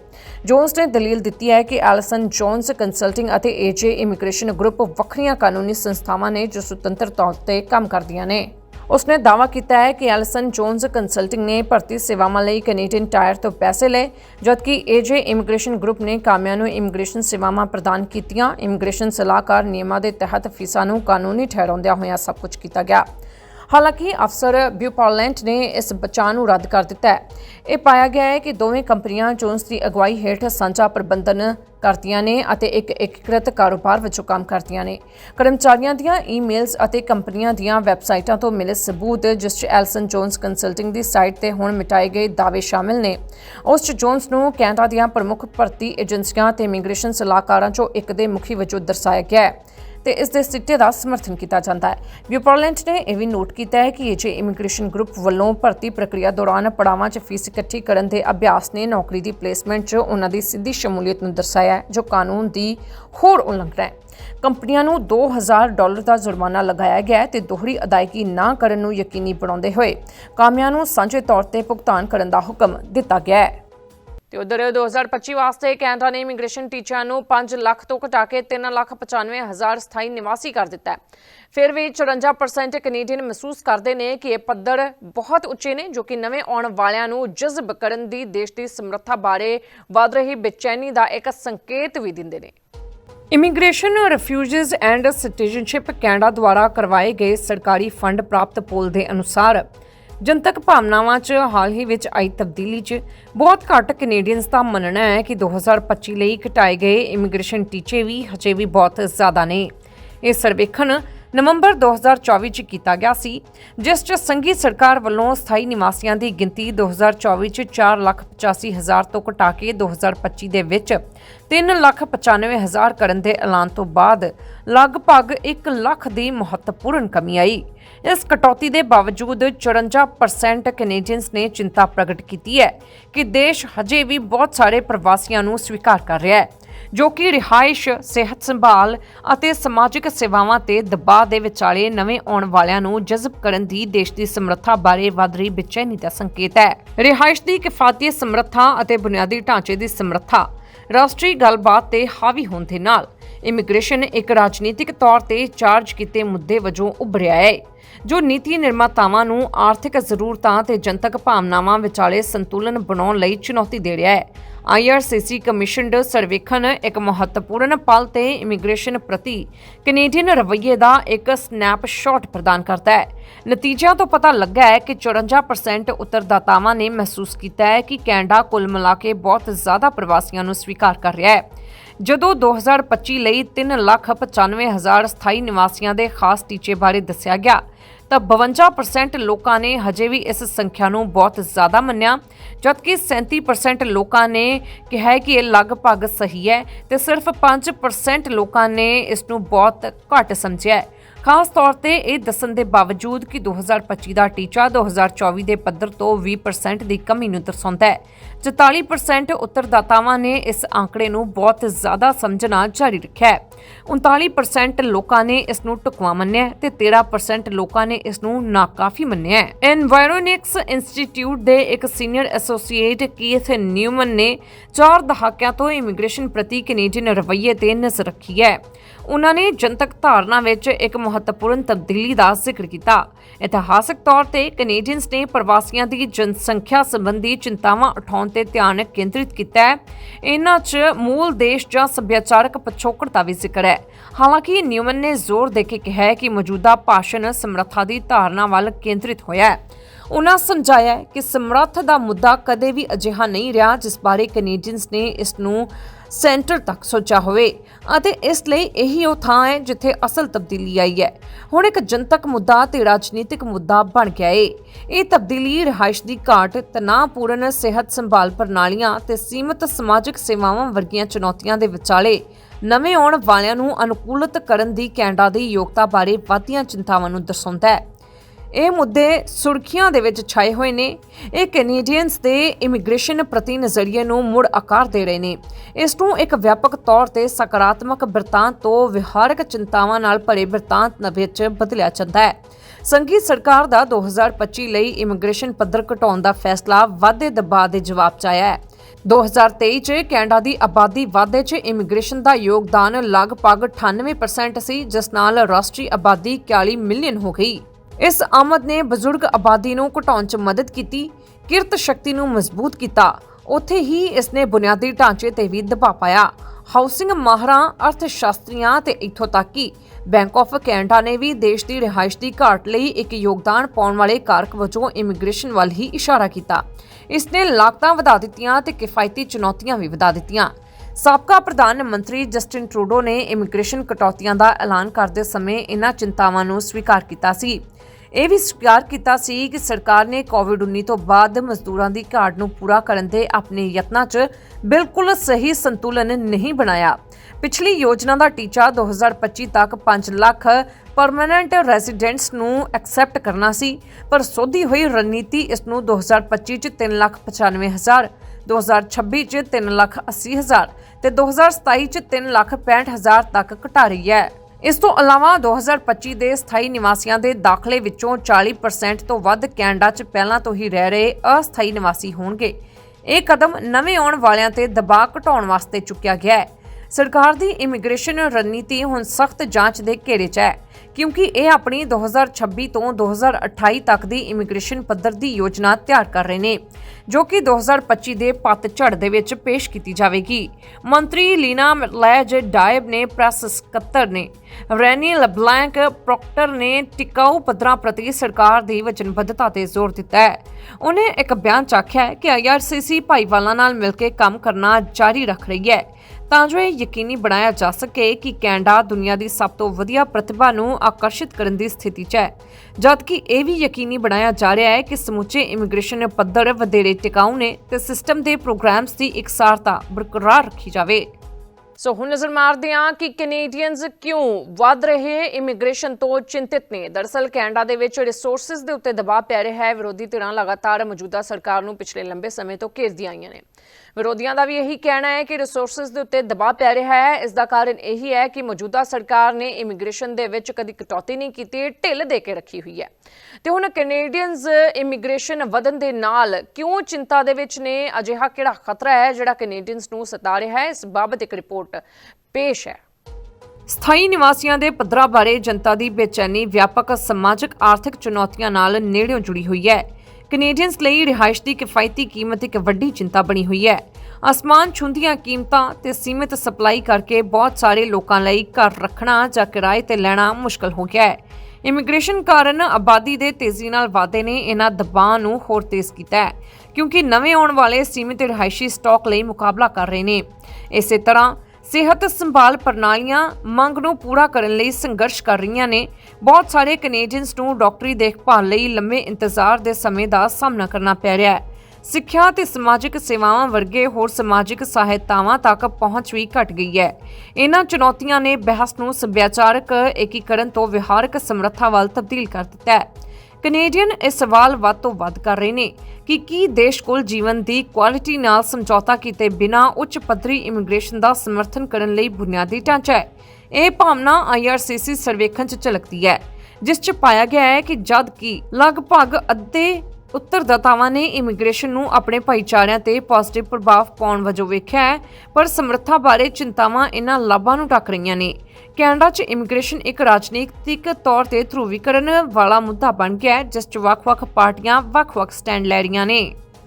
ਜੋਨਸ ਨੇ ਦਲੀਲ ਦਿੱਤੀ ਹੈ ਕਿ ਐਲਸਨ ਜੋਨਸ ਕੰਸਲਟਿੰਗ ਅਤੇ ਏਜੇ ਇਮੀਗ੍ਰੇਸ਼ਨ ਗਰੁੱਪ ਵੱਖਰੀਆਂ ਕਾਨੂੰਨੀ ਸੰਸਥਾਵਾਂ ਨੇ ਜੋ ਸੁਤੰਤਰ ਤੌਰ ਤੇ ਕੰਮ ਕਰਦੀਆਂ ਨੇ। ਉਸਨੇ ਦਾਅਵਾ ਕੀਤਾ ਹੈ ਕਿ ਐਲਸਨ ਜੋਨਸ ਕੰਸਲਟਿੰਗ ਨੇ ਭਰਤੀ ਸੇਵਾਵਾਂ ਲਈ ਕੈਨੇਡੀਅਨ ਟਾਇਰ ਤੋਂ ਪੈਸੇ ਲਏ, ਜਦਕਿ ਏਜੇ ਇਮੀਗ੍ਰੇਸ਼ਨ ਗਰੁੱਪ ਨੇ ਕਾਮਿਆਂ ਨੂੰ ਇਮੀਗ੍ਰੇਸ਼ਨ ਸੇਵਾਵਾਂ ਪ੍ਰਦਾਨ ਕੀਤੀਆਂ। ਇਮੀਗ੍ਰੇਸ਼ਨ ਸਲਾਹਕਾਰ ਨਿਯਮਾਂ ਦੇ ਤਹਿਤ ਫੀਸਾਂ ਨੂੰ ਕਾਨੂੰਨੀ ਠਹਿਰਾਉਂਦਿਆਂ ਹੋਇਆਂ ਸਭ ਕੁਝ ਕੀਤਾ ਗਿਆ। ਹਾਲਾਂਕਿ ਅਫਸਰ ਬਿਊਪਾਲੈਂਟ ਨੇ ਇਸ ਬਚਾਅ ਨੂੰ ਰੱਦ ਕਰ ਦਿੱਤਾ ਹੈ। ਇਹ ਪਾਇਆ ਗਿਆ ਹੈ ਕਿ ਦੋਵੇਂ ਕੰਪਨੀਆਂ ਜੋਨਸ ਦੀ ਅਗਵਾਈ ਹੇਠ ਸਾਂਝਾ ਪ੍ਰਬੰਧਨ ਕਰਦੀਆਂ ਨੇ ਅਤੇ ਇੱਕ ਏਕੀਕ੍ਰਿਤ ਕਾਰੋਬਾਰ ਵਜੋਂ ਕੰਮ ਕਰਦੀਆਂ ਨੇ। ਕਰਮਚਾਰੀਆਂ ਦੀਆਂ ਈਮੇਲਸ ਅਤੇ ਕੰਪਨੀਆਂ ਦੀਆਂ ਵੈਬਸਾਈਟਾਂ ਤੋਂ ਮਿਲੇ ਸਬੂਤ, ਜਿਸ 'ਚ ਐਲਸਨ ਜੋਨਸ ਕੰਸਲਟਿੰਗ ਦੀ ਸਾਈਟ ਤੇ ਹੁਣ ਮਿਟਾਏ ਗਏ ਦਾਅਵੇ ਸ਼ਾਮਿਲ ਨੇ। ਉਸ 'ਚ ਜੋਨਸ ਨੂੰ ਕੈਨੇਡਾ ਦੀਆਂ ਪ੍ਰਮੁੱਖ ਭਰਤੀ ਏਜੰਸੀਆਂ ਤੇ ਇਮੀਗ੍ਰੇਸ਼ਨ ਸਲਾਹਕਾਰਾਂ 'ਚੋਂ ਇੱਕ ਦੇ ਮੁਖੀ ਵਜੋਂ ਦਰਸਾਇਆ ਗਿਆ ਹੈ। ਤੇ ਇਸ ਦੇ ਸਿੱਟੇ ਦਾ ਸਮਰਥਨ ਕੀਤਾ ਜਾਂਦਾ ਹੈ। ਵਿਊਪਰਲੈਂਟ ਨੇ ਇਹ ਵੀ ਨੋਟ ਕੀਤਾ ਹੈ ਕਿ ਏਜੇ ਇਮੀਗ੍ਰੇਸ਼ਨ ਗਰੁੱਪ ਵੱਲੋਂ ਭਰਤੀ ਪ੍ਰਕਿਰਿਆ ਦੌਰਾਨ ਪੜਾਵਾਂ 'ਚ ਫੀਸ ਇਕੱਠੀ ਕਰਨ ਦੇ ਅਭਿਆਸ ਨੇ ਨੌਕਰੀ ਦੀ ਪਲੇਸਮੈਂਟ 'ਚ ਉਹਨਾਂ ਦੀ ਸਿੱਧੀ ਸ਼ਮੂਲੀਅਤ ਨੂੰ ਦਰਸਾਇਆ ਹੈ, ਜੋ ਕਾਨੂੰਨ ਦੀ ਹੋਰ ਉਲੰਘਣਾ ਹੈ। ਕੰਪਨੀਆਂ ਨੂੰ 2000 ਡਾਲਰ ਦਾ ਜੁਰਮਾਨਾ ਲਗਾਇਆ ਗਿਆ ਹੈ ਤੇ ਦੋਹਰੀ ਅਦਾਇਗੀ ਨਾ ਕਰਨ ਨੂੰ ਯਕੀਨੀ ਬਣਾਉਂਦੇ ਹੋਏ ਕਾਮਿਆਂ ਨੂੰ ਸਾਂਝੇ ਤੌਰ ਤੇ ਭੁਗਤਾਨ ਕਰਨ ਦਾ ਹੁਕਮ ਦਿੱਤਾ ਗਿਆ ਹੈ। ਤੇ ਉਧਰ 2025 ਵਾਸਤੇ ਕੈਨੇਡਾ ਨੇ ਇਮੀਗ੍ਰੇਸ਼ਨ ਟੀਚਿਆਂ ਨੂੰ 5 ਲੱਖ ਤੋਂ ਘਟਾ ਕੇ 3 ਲੱਖ 95 ਹਜ਼ਾਰ ਸਥਾਈ ਨਿਵਾਸੀ ਕਰ ਦਿੱਤਾ ਹੈ। ਫਿਰ ਵੀ 54% ਕੈਨੇਡੀਅਨ ਮਹਿਸੂਸ ਕਰਦੇ ਨੇ ਕਿ ਇਹ ਪੱਧਰ ਬਹੁਤ ਉੱਚੇ ਨੇ, ਜੋ ਕਿ ਨਵੇਂ ਆਉਣ ਵਾਲਿਆਂ ਨੂੰ ਜਜ਼ਬ ਕਰਨ ਦੀ ਦੇਸ਼ ਦੀ ਸਮਰੱਥਾ ਬਾਰੇ ਵਧ ਰਹੀ ਬੇਚੈਨੀ ਦਾ ਇੱਕ ਸੰਕੇਤ ਵੀ ਦਿੰਦੇ ਨੇ। Immigration Refugees and Citizenship Canada ਦੁਆਰਾ ਕਰਵਾਏ ਗਏ ਸਰਕਾਰੀ ਫੰਡ ਪ੍ਰਾਪਤ ਪੋਲ ਦੇ ਅਨੁਸਾਰ ਜਨਤਕ ਭਾਵਨਾਵਾਂ 'ਚ ਹਾਲ ਹੀ ਵਿੱਚ ਆਈ ਤਬਦੀਲੀ 'ਚ। ਬਹੁਤ ਘੱਟ ਕੈਨੇਡੀਅਨਸ ਦਾ ਮੰਨਣਾ ਹੈ ਕਿ 2025 ਲਈ ਘਟਾਏ ਗਏ ਇਮੀਗ੍ਰੇਸ਼ਨ ਟੀਚੇ ਵੀ ਹਜੇ ਵੀ ਬਹੁਤ ਜ਼ਿਆਦਾ ਨੇ। ਇਹ ਸਰਵੇਖਣ ਨਵੰਬਰ 2024 ਚ ਕੀਤਾ ਗਿਆ ਸੀ ਜਿਸ 'ਚ ਸੰਘੀ ਸਰਕਾਰ ਵੱਲੋਂ ਸਥਾਈ ਨਿਵਾਸੀਆਂ ਦੀ ਗਿਣਤੀ 2024 ਚ 4,85,000 ਤੋਂ ਘਟਾ ਕੇ 2025 ਦੇ ਵਿੱਚ 3,95,000 ਕਰਨ ਦੇ ਐਲਾਨ ਤੋਂ ਬਾਅਦ ਲਗਭਗ 1 ਲੱਖ ਦੀ ਮਹੱਤਵਪੂਰਨ ਕਮੀ ਆਈ। ਇਸ ਕਟੌਤੀ ਦੇ ਬਾਵਜੂਦ 54% ਕੈਨੇਡੀਅਨਸ ਨੇ ਚਿੰਤਾ ਪ੍ਰਗਟ ਕੀਤੀ ਹੈ ਕਿ ਦੇਸ਼ ਹਜੇ ਵੀ ਬਹੁਤ ਸਾਰੇ ਪ੍ਰਵਾਸੀਆਂ ਨੂੰ ਸਵੀਕਾਰ ਕਰ ਰਿਹਾ ਹੈ। ਜੋ ਕਿ ਰਿਹਾਇਸ਼, ਸਿਹਤ ਸੰਭਾਲ ਅਤੇ ਸਮਾਜਿਕ ਸੇਵਾਵਾਂ ਤੇ ਦਬਾਅ ਦੇ ਵਿਚਾਲੇ ਨਵੇਂ ਆਉਣ ਵਾਲਿਆਂ ਨੂੰ ਜਜ਼ਬ ਕਰਨ ਦੀ ਦੇਸ਼ ਦੀ ਸਮਰੱਥਾ ਬਾਰੇ ਵਧ ਰਹੀ ਬੇਚੈਨੀ ਦਾ ਸੰਕੇਤ ਹੈ। ਰਿਹਾਇਸ਼ ਦੀ ਕਿਫਾਇਤੀ ਸਮਰੱਥਾ ਅਤੇ ਬੁਨਿਆਦੀ ਢਾਂਚੇ ਦੀ ਸਮਰੱਥਾ ਰਾਸ਼ਟਰੀ ਗੱਲਬਾਤ ਤੇ ਹਾਵੀ ਹੋਣ ਦੇ ਨਾਲ ਇਮੀਗ੍ਰੇਸ਼ਨ ਇੱਕ ਰਾਜਨੀਤਿਕ ਤੌਰ ਤੇ ਚਾਰਜ ਕੀਤੇ ਮੁੱਦੇ ਵਜੋਂ ਉੱਭਰਿਆ ਹੈ ਜੋ ਨੀਤੀ ਨਿਰਮਾਤਾਵਾਂ ਨੂੰ ਆਰਥਿਕ ਜ਼ਰੂਰਤਾਂ ਤੇ ਜਨਤਕ ਭਾਵਨਾਵਾਂ ਵਿਚਾਲੇ ਸੰਤੁਲਨ ਬਣਾਉਣ ਲਈ ਚੁਣੌਤੀ ਦੇ ਰਿਹਾ ਹੈ। ਆਈਆਰਸੀਸੀ ਕਮਿਸ਼ਨਡ ਸਰਵੇਖਣ ਇੱਕ ਮਹੱਤਵਪੂਰਨ ਪਲ ਤੇ ਇਮੀਗ੍ਰੇਸ਼ਨ ਪ੍ਰਤੀ ਕੈਨੇਡੀਅਨ ਰਵੱਈਏ ਦਾ ਇੱਕ ਸਨੈਪਸ਼ਾਟ ਪ੍ਰਦਾਨ ਕਰਦਾ ਹੈ। ਨਤੀਜਿਆਂ ਤੋਂ ਪਤਾ ਲੱਗਾ ਹੈ ਕਿ 54% ਉੱਤਰਦਾਤਾਵਾਂ ਨੇ ਮਹਿਸੂਸ ਕੀਤਾ ਹੈ ਕਿ ਕੈਨੇਡਾ ਕੁੱਲ ਮਿਲਾ ਕੇ ਬਹੁਤ ਜ਼ਿਆਦਾ ਪ੍ਰਵਾਸੀਆਂ ਨੂੰ ਸਵੀਕਾਰ ਕਰ ਰਿਹਾ ਹੈ। ਜਦੋਂ 2025 ਲਈ 3,95,000 ਸਥਾਈ ਨਿਵਾਸੀਆਂ ਦੇ ਖਾਸ ਟੀਚੇ ਬਾਰੇ ਦੱਸਿਆ ਗਿਆ ਤਾਂ 52% ਲੋਕਾਂ ਨੇ ਹਜੇ ਵੀ ਇਸ ਸੰਖਿਆ ਨੂੰ ਬਹੁਤ ਜ਼ਿਆਦਾ ਮੰਨਿਆ, ਜਦਕਿ 37% ਲੋਕਾਂ ਨੇ ਕਿਹਾ ਕਿ ਇਹ ਲਗਭਗ ਸਹੀ ਹੈ ਤੇ ਸਿਰਫ 5% ਲੋਕਾਂ ਨੇ ਇਸ ਨੂੰ ਬਹੁਤ ਘੱਟ ਸਮਝਿਆ ਹੈ। ਖਾਸ ਤੌਰ ਤੇ ਇਹ ਦੱਸਣ ਦੇ ਬਾਵਜੂਦ ਕਿ 2025 ਦਾ ਟੀਚਾ 2024 ਦੇ ਪੱਧਰ ਤੋਂ 20% ਦੀ ਕਮੀ ਨੂੰ ਦਰਸਾਉਂਦਾ ਹੈ। 44% ਉੱਤਰਦਾਤਾਵਾਂ ਨੇ ਇਸ ਆંકੜੇ ਨੂੰ ਬਹੁਤ ਜ਼ਿਆਦਾ ਸਮਝਣਾ ਜਾਰੀ ਰੱਖਿਆ ਹੈ। 39% ਲੋਕਾਂ ਨੇ ਇਸ ਨੂੰ ਢੁਕਵਾਂ ਮੰਨਿਆ ਤੇ 13% ਲੋਕਾਂ ਨੇ ਇਸ ਨੂੰ ਨਾਕਾਫੀ ਮੰਨਿਆ ਹੈ। ਐਨਵਾਇਰੋਨਿਕਸ ਇੰਸਟੀਚਿਊਟ ਦੇ ਇੱਕ ਸੀਨੀਅਰ ਐਸੋਸੀਏਟ ਕੀਥ ਨਿਊਮਨ ਨੇ ਚਾਰ ਦਹਾਕਿਆਂ ਤੋਂ ਇਮੀਗ੍ਰੇਸ਼ਨ ਪ੍ਰਤੀ ਕੈਨੇਡੀਅਨ ਰਵੱਈਏ ਤੇ ਨਜ਼ਰ ਰੱਖੀ ਹੈ। ਉਹਨਾਂ ਨੇ ਜਨਤਕ ਧਾਰਨਾ ਵਿੱਚ ਇੱਕ ਮਹੱਤਵਪੂਰਨ ਤਬਦੀਲੀ ਦਾ ਜ਼ਿਕਰ ਕੀਤਾ। ਇਤਿਹਾਸਕ ਤੌਰ ਤੇ ਕੈਨੇਡੀਅਨਸ ਨੇ ਪ੍ਰਵਾਸੀਆਂ ਦੀ ਜਨਸੰਖਿਆ ਸੰਬੰਧੀ ਚਿੰਤਾਵਾਂ ਉਠਾਉਣ ਤੇ ਧਿਆਨ ਕੇਂਦਰਿਤ ਕੀਤਾ ਹੈ। ਇਹਨਾਂ 'ਚ ਮੂਲ ਦੇਸ਼ ਜਾਂ ਸੱਭਿਆਚਾਰਕ ਪਿਛੋਕੜ ਦਾ ਵੀ ਜ਼ਿਕਰ ਹੈ। ਹਾਲਾਂਕਿ ਨਿਊਮਨ ਨੇ ਜ਼ੋਰ ਦੇ ਕੇ ਕਿਹਾ ਹੈ ਕਿ ਮੌਜੂਦਾ ਭਾਸ਼ਣ ਸਮਰੱਥਾ ਦੀ ਧਾਰਨਾ ਵੱਲ ਕੇਂਦਰਿਤ ਹੋਇਆ ਹੈ। ਉਹਨਾਂ ਸਮਝਾਇਆ ਕਿ ਸਮਰੱਥ ਦਾ ਮੁੱਦਾ ਕਦੇ ਵੀ ਅਜਿਹਾ ਨਹੀਂ ਰਿਹਾ, ਜਿਸ ਬਾਰੇ ਕੈਨੇਡੀਅਨਸ ਨੇ ਇਸ ਨੂੰ ਸੈਂਟਰ ਤੱਕ ਸੋਚਿਆ ਹੋਵੇ ਅਤੇ ਇਸ ਲਈ ਇਹੀ ਉਹ ਥਾਂ ਹੈ ਜਿੱਥੇ ਅਸਲ ਤਬਦੀਲੀ ਆਈ ਹੈ। ਹੁਣ ਇੱਕ ਜਨਤਕ ਮੁੱਦਾ ਤੇ ਰਾਜਨੀਤਿਕ ਮੁੱਦਾ ਬਣ ਗਿਆ ਏ। ਇਹ ਤਬਦੀਲੀ ਰਿਹਾਇਸ਼ ਦੀ ਘਾਟ, ਤਣਾਅਪੂਰਨ ਸਿਹਤ ਸੰਭਾਲ ਪ੍ਰਣਾਲੀਆਂ ਤੇ ਸੀਮਿਤ ਸਮਾਜਿਕ ਸੇਵਾਵਾਂ ਵਰਗੀਆਂ ਚੁਣੌਤੀਆਂ ਦੇ ਵਿਚਾਲੇ ਨਵੇਂ ਆਉਣ ਵਾਲਿਆਂ ਨੂੰ ਅਨੁਕੂਲਿਤ ਕਰਨ ਦੀ ਕੈਨੇਡਾ ਦੀ ਯੋਗਤਾ ਬਾਰੇ ਵਧੀਆਂ ਚਿੰਤਾਵਾਂ ਨੂੰ ਦਰਸਾਉਂਦਾ ਹੈ। ਇਹ ਮੁੱਦੇ ਸੁਰਖੀਆਂ ਦੇ ਵਿੱਚ ਛਾਏ ਹੋਏ ਨੇ। ਇਹ ਕੈਨੇਡੀਅਨਸ ਦੇ ਇਮੀਗ੍ਰੇਸ਼ਨ ਪ੍ਰਤੀ ਨਜ਼ਰੀਏ ਨੂੰ ਮੁੜ ਆਕਾਰ ਦੇ ਰਹੇ ਨੇ। ਇਸ ਨੂੰ ਇੱਕ ਵਿਆਪਕ ਤੌਰ ਤੇ ਸਕਾਰਾਤਮਕ ਬਿਰਤਾਂਤ ਤੋਂ ਵਿਹਾਰਕ ਚਿੰਤਾਵਾਂ ਨਾਲ ਭਰੇ ਬਿਰਤਾਂਤ ਵਿੱਚ ਬਦਲਿਆ ਜਾਂਦਾ ਹੈ। ਸੰਘੀ ਸਰਕਾਰ ਦਾ 2025 ਲਈ ਇਮੀਗ੍ਰੇਸ਼ਨ ਪੱਧਰ ਘਟਾਉਣ ਦਾ ਫੈਸਲਾ ਵਾਧੇ ਦਬਾਅ ਦੇ ਜਵਾਬ 'ਚ ਆਇਆ ਹੈ। 2023 ਚ ਕੈਨੇਡਾ ਦੀ ਆਬਾਦੀ ਵਾਧੇ 'ਚ ਇਮੀਗ੍ਰੇਸ਼ਨ ਦਾ ਯੋਗਦਾਨ ਲਗਭਗ 98% ਸੀ, ਜਿਸ ਨਾਲ ਰਾਸ਼ਟਰੀ ਆਬਾਦੀ 41 ਮਿਲੀਅਨ ਹੋ ਗਈ। ਇਸ ਆਮਦ ਨੇ ਬਜ਼ੁਰਗ ਆਬਾਦੀ ਨੂੰ ਘਟਾਉਣ 'ਚ ਮਦਦ ਕੀਤੀ, ਕਿਰਤ ਸ਼ਕਤੀ ਨੂੰ ਮਜ਼ਬੂਤ ਕੀਤਾ। ਉੱਥੇ ਹੀ ਇਸ ਨੇ ਬੁਨਿਆਦੀ ਢਾਂਚੇ ਤੇ ਵੀ ਦਬਾਅ ਪਾਇਆ। ਹਾਊਸਿੰਗ ਮਾਹਰਾਂ ਅਰਥ ਸ਼ਾਸਤਰੀਆਂ ਤੇ ਇੱਥੋਂ ਤੱਕ ਕਿ ਬੈਂਕ ਆਫ ਕੈਨੇਡਾ ਨੇ ਵੀ ਦੇਸ਼ ਦੀ ਰਿਹਾਇਸ਼ ਦੀ ਘਾਟ ਲਈ ਇੱਕ ਯੋਗਦਾਨ ਪਾਉਣ ਵਾਲੇ ਕਾਰਕ ਵਜੋਂ ਇਮੀਗ੍ਰੇਸ਼ਨ ਵੱਲ ਹੀ ਇਸ਼ਾਰਾ ਕੀਤਾ। ਇਸ ਨੇ ਲਾਗਤਾਂ ਵਧਾ ਦਿੱਤੀਆਂ ਤੇ ਕਿਫਾਇਤੀ ਚੁਣੌਤੀਆਂ ਵੀ ਵਧਾ ਦਿੱਤੀਆਂ। ਸਾਬਕਾ ਪ੍ਰਧਾਨ ਮੰਤਰੀ ਜਸਟਿਨ ਟਰੂਡੋ ਨੇ ਇਮੀਗ੍ਰੇਸ਼ਨ ਕਟੌਤੀਆਂ ਦਾ ਐਲਾਨ ਕਰਦੇ ਸਮੇਂ ਇਹਨਾਂ ਚਿੰਤਾਵਾਂ ਨੂੰ ਸਵੀਕਾਰ ਕੀਤਾ ਸੀ। ਇਹ ਵੀ ਸਵੀਕਾਰ ਕੀਤਾ ਸੀ ਕਿ ਸਰਕਾਰ ਨੇ ਕੋਵਿਡ-19 ਤੋਂ ਬਾਅਦ ਮਜ਼ਦੂਰਾਂ ਦੀ ਘਾਟ ਨੂੰ ਪੂਰਾ ਕਰਨ ਦੇ ਆਪਣੇ ਯਤਨਾਂ 'ਚ ਬਿਲਕੁਲ ਸਹੀ ਸੰਤੁਲਨ ਨਹੀਂ ਬਣਾਇਆ। ਪਿਛਲੀ ਯੋਜਨਾ ਦਾ ਟੀਚਾ 2025 ਤੱਕ 5 ਲੱਖ ਪਰਮਨੈਂਟ ਰੈਜ਼ੀਡੈਂਟਸ ਨੂੰ ਐਕਸੈਪਟ ਕਰਨਾ ਸੀ, ਪਰ ਸੋਧੀ ਹੋਈ ਰਣਨੀਤੀ ਇਸ ਨੂੰ 2025 'ਚ 3 ਲੱਖ 95 ਹਜ਼ਾਰ 2026 'ਚ 3 ਲੱਖ 80 ਹਜ਼ਾਰ ਤੇ 2027 'ਚ 3 ਲੱਖ 65 ਹਜ਼ਾਰ ਤੱਕ ਘਟਾ ਰਹੀ ਹੈ। ਇਸ ਤੋਂ ਇਲਾਵਾ 2025 ਦੇ ਸਥਾਈ ਨਿਵਾਸੀਆਂ ਦੇ ਦਾਖਲੇ ਵਿੱਚੋਂ 40% ਤੋਂ ਵੱਧ ਕੈਨੇਡਾ 'ਚ ਪਹਿਲਾਂ ਤੋਂ ਹੀ ਰਹਿ ਰਹੇ ਅਸਥਾਈ ਨਿਵਾਸੀ ਹੋਣਗੇ। ਇਹ ਕਦਮ ਨਵੇਂ ਆਉਣ ਵਾਲਿਆਂ ਤੇ ਦਬਾਅ ਘਟਾਉਣ ਵਾਸਤੇ ਚੁੱਕਿਆ ਗਿਆ ਹੈ। ਸਰਕਾਰ ਦੀ ਇਮੀਗ੍ਰੇਸ਼ਨ ਰਣਨੀਤੀ ਹੁਣ ਸਖਤ ਜਾਂਚ ਦੇ ਘੇਰੇ 'ਚ ਹੈ, ਕਿਉਂਕਿ ਇਹ ਆਪਣੀ 2026 ਤੋਂ 2028 ਤੱਕ ਦੀ ਇਮੀਗ੍ਰੇਸ਼ਨ ਪੱਧਰ ਦੀ ਯੋਜਨਾ ਤਿਆਰ ਕਰ ਰਹੇ ਨੇ, ਜੋ ਕਿ 2025 ਦੇ ਪਤਝੜ ਦੇ ਵਿੱਚ ਪੇਸ਼ ਕੀਤੀ ਜਾਵੇਗੀ। ਮੰਤਰੀ ਲੀਨਾ ਲੈਜ ਡਾਇਬ ਨੇ ਪ੍ਰੈਸ ਸਕੱਤਰ ਨੇ, ਰੈਨੀ ਲਬਲੈਂਕ ਪ੍ਰੋਕਟਰ ਨੇ ਟਿਕਾਊ ਪੱਧਰਾਂ ਪ੍ਰਤੀ ਸਰਕਾਰ ਦੀ ਵਚਨਬੱਧਤਾ ਤੇ ਜ਼ੋਰ ਦਿੱਤਾ ਹੈ। ਉਹਨੇ ਇੱਕ ਬਿਆਨ 'ਚ ਆਖਿਆ ਹੈ ਕਿ ਆਈਆਰਸੀਸੀ ਭਾਈਵਾਲਾਂ ਨਾਲ ਮਿਲ ਕੇ ਕੰਮ ਕਰਨਾ ਜਾਰੀ ਰੱਖ ਰਹੀ ਹੈ। ਤਾਂ ਜੋ ਇਹ ਯਕੀਨੀ ਬਣਾਇਆ ਜਾ ਸਕੇ ਕਿ ਕੈਨੇਡਾ ਦੁਨੀਆ ਦੀ ਸਭ ਤੋਂ ਵਧੀਆ ਪ੍ਰਤਿਭਾ ਨੂੰ ਆਕਰਸ਼ਿਤ ਕਰਨ ਦੀ ਸਥਿਤੀ 'ਚ ਹੈ। ਜਦਕਿ ਇਹ ਵੀ ਯਕੀਨੀ ਬਣਾਇਆ ਜਾ ਰਿਹਾ ਹੈ ਕਿ ਸਮੁੱਚੇ ਇਮੀਗ੍ਰੇਸ਼ਨ ਪੱਧਰ ਵਧੇਰੇ ਟਿਕਾਊ ਨੇ ਤੇ ਸਿਸਟਮ ਦੇ ਪ੍ਰੋਗਰਾਮਸ ਦੀ ਇਕਸਾਰਤਾ ਬਰਕਰਾਰ ਰੱਖੀ ਜਾਵੇ। ਸੋ ਹੁਣ ਨਜ਼ਰ ਮਾਰਦੇ ਹਾਂ ਕਿ ਕੈਨੇਡੀਅਨਸ ਕਿਉਂ ਵੱਧ ਰਹੇ ਇਮੀਗ੍ਰੇਸ਼ਨ ਤੋਂ ਚਿੰਤਿਤ ਨੇ। ਦਰਅਸਲ ਕੈਨੇਡਾ ਦੇ ਵਿੱਚ ਰਿਸੋਰਸਸ ਦੇ ਉੱਤੇ ਦਬਾਅ ਪੈ ਰਿਹਾ ਹੈ। ਵਿਰੋਧੀ ਧਿਰਾਂ ਲਗਾਤਾਰ ਮੌਜੂਦਾ ਸਰਕਾਰ ਨੂੰ ਪਿਛਲੇ ਲੰਬੇ ਸਮੇਂ ਤੋਂ ਘੇਰਦੀਆਂ ਆਈਆਂ ਨੇ। ਵਿਰੋਧੀਆਂ ਦਾ ਵੀ ਇਹੀ ਕਹਿਣਾ ਹੈ ਕਿ ਰਿਸੋਰਸਸ ਦੇ ਉੱਤੇ ਦਬਾਅ ਪੈ ਰਿਹਾ ਹੈ। ਇਸ ਦਾ ਕਾਰਨ ਇਹੀ ਹੈ ਕਿ ਮੌਜੂਦਾ ਸਰਕਾਰ ਨੇ ਇਮੀਗ੍ਰੇਸ਼ਨ ਦੇ ਵਿੱਚ ਕਦੀ ਕਟੌਤੀ ਨਹੀਂ ਕੀਤੀ, ਢਿੱਲ ਦੇ ਕੇ ਰੱਖੀ ਹੋਈ ਹੈ। ਤੇ ਹੁਣ ਕੈਨੇਡੀਅਨਸ ਇਮੀਗ੍ਰੇਸ਼ਨ ਵਧਣ ਦੇ ਨਾਲ ਕਿਉਂ ਚਿੰਤਾ ਦੇ ਵਿੱਚ ਨੇ? ਅਜਿਹਾ ਕਿਹੜਾ ਖਤਰਾ ਹੈ ਜਿਹੜਾ ਕੈਨੇਡੀਅਨਸ ਨੂੰ ਸਤਾ ਰਿਹਾ ਹੈ? ਇਸ ਬਾਬਤ ਇੱਕ ਰਿਪੋਰਟ ਪੇਸ਼ ਹੈ। ਸਥਾਈ ਨਿਵਾਸੀਆਂ ਦੇ ਪੱਧਰਾਂ ਬਾਰੇ ਜਨਤਾ ਦੀ ਬੇਚੈਨੀ, ਵਿਆਪਕ ਸਮਾਜਿਕ ਆਰਥਿਕ ਚੁਣੌਤੀਆਂ ਨਾਲ ਨੇੜਿਓਂ ਜੁੜੀ ਹੋਈ ਹੈ। ਕੈਨੇਡੀਅਨਸ ਲਈ ਰਿਹਾਇਸ਼ ਦੀ ਕਿਫਾਇਤੀ ਕੀਮਤ ਇੱਕ ਵੱਡੀ ਚਿੰਤਾ ਬਣੀ ਹੋਈ ਹੈ। ਅਸਮਾਨ ਛੁੰਦੀਆਂ ਕੀਮਤਾਂ ਤੇ ਸੀਮਿਤ ਸਪਲਾਈ ਕਰਕੇ ਬਹੁਤ ਸਾਰੇ ਲੋਕਾਂ ਲਈ ਘਰ ਰੱਖਣਾ ਜਾਂ ਕਿਰਾਏ ਤੇ ਲੈਣਾ ਮੁਸ਼ਕਲ ਹੋ ਗਿਆ ਹੈ। ਇਮੀਗ੍ਰੇਸ਼ਨ ਕਾਰਨ ਆਬਾਦੀ ਦੇ ਤੇਜ਼ੀ ਨਾਲ ਵਾਧੇ ਨੇ ਇਹਨਾਂ ਦਬਾਅ ਨੂੰ ਹੋਰ ਤੇਜ਼ ਕੀਤਾ ਹੈ, ਕਿਉਂਕਿ ਨਵੇਂ ਆਉਣ ਵਾਲੇ ਸੀਮਿਤ ਰਿਹਾਇਸ਼ੀ ਸਟਾਕ ਲਈ ਮੁਕਾਬਲਾ ਕਰ ਰਹੇ ਨੇ। ਇਸੇ ਤਰ੍ਹਾਂ ਸਿਹਤ ਸੰਭਾਲ ਪ੍ਰਣਾਲੀਆਂ ਮੰਗ ਨੂੰ ਪੂਰਾ ਕਰਨ ਲਈ ਸੰਘਰਸ਼ ਕਰ ਰਹੀਆਂ ਨੇ। ਬਹੁਤ ਸਾਰੇ ਕੈਨੇਡੀਅਨਸ ਨੂੰ ਡਾਕਟਰੀ ਦੇਖਭਾਲ ਲਈ ਲੰਮੇ ਇੰਤਜ਼ਾਰ ਦੇ ਸਮੇਂ ਦਾ ਸਾਹਮਣਾ ਕਰਨਾ ਪੈ ਰਿਹਾ ਹੈ। ਸਿੱਖਿਆ ਤੇ ਸਮਾਜਿਕ ਸੇਵਾਵਾਂ ਵਰਗੇ ਹੋਰ ਸਮਾਜਿਕ ਸਹਾਇਤਾਵਾਂ ਤੱਕ ਪਹੁੰਚ ਵੀ ਘਟ ਗਈ ਹੈ। ਇਹਨਾਂ ਚੁਣੌਤੀਆਂ ਨੇ ਬਹਿਸ ਨੂੰ ਸੱਭਿਆਚਾਰਕ ਏਕੀਕਰਨ ਤੋਂ ਵਿਹਾਰਕ ਸਮਰੱਥਾ ਵੱਲ ਤਬਦੀਲ ਕਰ ਦਿੱਤਾ ਹੈ। ਕੈਨੇਡੀਅਨ ਇਹ ਸਵਾਲ ਵੱਧ ਤੋਂ ਵੱਧ ਕਰ ਰਹੇ ਨੇ ਕਿ ਕੀ ਦੇਸ਼ ਕੋਲ ਜੀਵਨ ਦੀ ਕੁਆਲਿਟੀ ਨਾਲ ਸਮਝੌਤਾ ਕੀਤੇ ਬਿਨਾਂ ਉੱਚ ਪੱਧਰੀ ਇਮੀਗ੍ਰੇਸ਼ਨ ਦਾ ਸਮਰਥਨ ਕਰਨ ਲਈ ਬੁਨਿਆਦੀ ਢਾਂਚਾ ਹੈ। ਇਹ ਭਾਵਨਾ ਆਈਆਰਸੀਸੀ ਸਰਵੇਖਣ 'ਚ ਝਲਕਦੀ ਹੈ, ਜਿਸ 'ਚ ਪਾਇਆ ਗਿਆ ਹੈ ਕਿ ਜਦ ਕਿ ਲਗਭਗ ਅੱਧੇ ਉੱਤਰਦਾਤਾਵਾਂ ਨੇ ਇਮੀਗ੍ਰੇਸ਼ਨ ਨੂੰ ਆਪਣੇ ਭਾਈਚਾਰਿਆਂ ਤੇ ਪੋਜ਼ਿਟਿਵ ਪ੍ਰਭਾਵ ਪਾਉਣ ਵਜੋਂ ਵੇਖਿਆ ਹੈ, ਪਰ ਸਮਰੱਥਾ ਬਾਰੇ ਚਿੰਤਾਵਾਂ ਇਹਨਾਂ ਲਾਭਾਂ ਨੂੰ ਢੱਕ ਰਹੀਆਂ ਨੇ। ਕੈਨੇਡਾ 'ਚ ਇਮੀਗ੍ਰੇਸ਼ਨ ਇੱਕ ਰਾਜਨੀਤਿਕ ਤੌਰ ਤੇ ਧਰੂਵੀਕਰਨ ਵਾਲਾ ਮੁੱਦਾ ਬਣ ਗਿਆ ਹੈ, ਜਿਸ 'ਚ ਵੱਖ-ਵੱਖ ਪਾਰਟੀਆਂ ਵੱਖ-ਵੱਖ ਸਟੈਂਡ ਲੈ ਰਹੀਆਂ ਨੇ।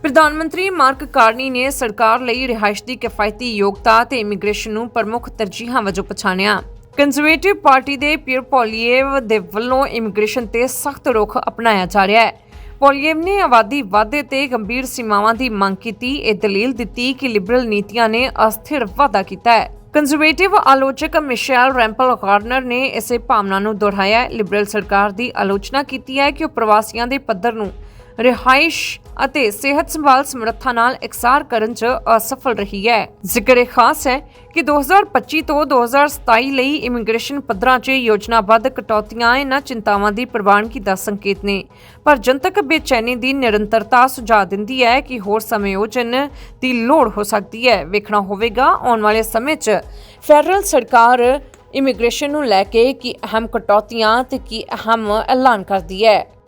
ਪ੍ਰਧਾਨ ਮੰਤਰੀ ਮਾਰਕ ਕਾਰਨੀ ਨੇ ਸਰਕਾਰ ਲਈ ਰਿਹਾਇਸ਼ ਦੀ ਕਿਫਾਇਤੀ ਯੋਗਤਾ ਤੇ ਇਮੀਗ੍ਰੇਸ਼ਨ ਨੂੰ ਪ੍ਰਮੁੱਖ ਤਰਜੀਹਾਂ ਵਜੋਂ ਪਛਾਣਿਆ। ਕੰਜ਼ਰਵੇਟਿਵ ਪਾਰਟੀ ਦੇ ਪੀਅਰ ਪੋਲੀਏਵ ਦੇ ਵੱਲੋਂ ਇਮੀਗ੍ਰੇਸ਼ਨ ਤੇ ਸਖਤ ਰੁਖ ਅਪਣਾਇਆ ਜਾ ਰਿਹਾ ਹੈ। ਪੋਲੀਅਮ ਨੇ ਆਬਾਦੀ ਵਾਧੇ ਤੇ ਗੰਭੀਰ ਸੀਮਾਵਾਂ ਦੀ ਮੰਗ ਕੀਤੀ, ਇਹ ਦਲੀਲ ਦਿੱਤੀ ਕਿ ਲਿਬਰਲ ਨੀਤੀਆਂ ਨੇ ਅਸਥਿਰ ਵਾਧਾ ਕੀਤਾ ਹੈ। ਕੰਜ਼ਰਵੇਟਿਵ ਆਲੋਚਕ ਮਿਸ਼ੈਲ ਰੈਂਪਲ ਗਾਰਨਰ ਨੇ ਇਸੇ ਭਾਵਨਾ ਨੂੰ ਦੁਹਰਾਇਆ ਲਿਬਰਲ ਸਰਕਾਰ ਦੀ ਆਲੋਚਨਾ ਕੀਤੀ ਹੈ ਕਿ ਉਹ ਪ੍ਰਵਾਸੀਆਂ ਦੇ ਪੱਧਰ ਨੂੰ ਰਿਹਾਇਸ਼ ਅਤੇ ਸਿਹਤ ਸੰਭਾਲ ਸਮਰੱਥਾ ਨਾਲ ਇਕਸਾਰ ਕਰਨ 'ਚ ਅਸਫਲ ਰਹੀ ਹੈ। ਜ਼ਿਕਰ ਖਾਸ ਹੈ ਕਿ 2025 ਤੋਂ 2027 ਲਈ ਇਮੀਗ੍ਰੇਸ਼ਨ ਪੱਧਰਾਂ 'ਚ ਯੋਜਨਾਬੱਧ ਕਟੌਤੀਆਂ ਇਹਨਾਂ ਚਿੰਤਾਵਾਂ ਦੀ ਪ੍ਰਵਾਨਗੀ ਦਾ ਸੰਕੇਤ ਨੇ। ਪਰ ਜਨਤਕ ਬੇਚੈਨੀ ਦੀ ਨਿਰੰਤਰਤਾ ਸੁਝਾਅ ਦਿੰਦੀ ਹੈ ਕਿ ਹੋਰ ਸਮਯੋਜਨ ਦੀ ਲੋੜ ਹੋ ਸਕਦੀ ਹੈ। ਵੇਖਣਾ ਹੋਵੇਗਾ, ਆਉਣ ਵਾਲੇ ਸਮੇਂ 'ਚ ਫੈਡਰਲ ਸਰਕਾਰ ਇਮੀਗ੍ਰੇਸ਼ਨ ਨੂੰ ਲੈ ਕੇ ਕੀ ਅਹਿਮ ਕਟੌਤੀਆਂ ਤੇ ਕੀ ਅਹਿਮ ਐਲਾਨ ਕਰਦੀ ਹੈ।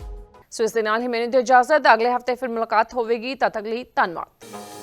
ਸੋ ਇਸ ਦੇ ਨਾਲ ਹੀ ਮੈਨੂੰ ਦਿਓ ਇਜਾਜ਼ਤ। ਅਗਲੇ ਹਫ਼ਤੇ ਫਿਰ ਮੁਲਾਕਾਤ ਹੋਵੇਗੀ। ਤਦ ਤੱਕ ਲਈ ਧੰਨਵਾਦ।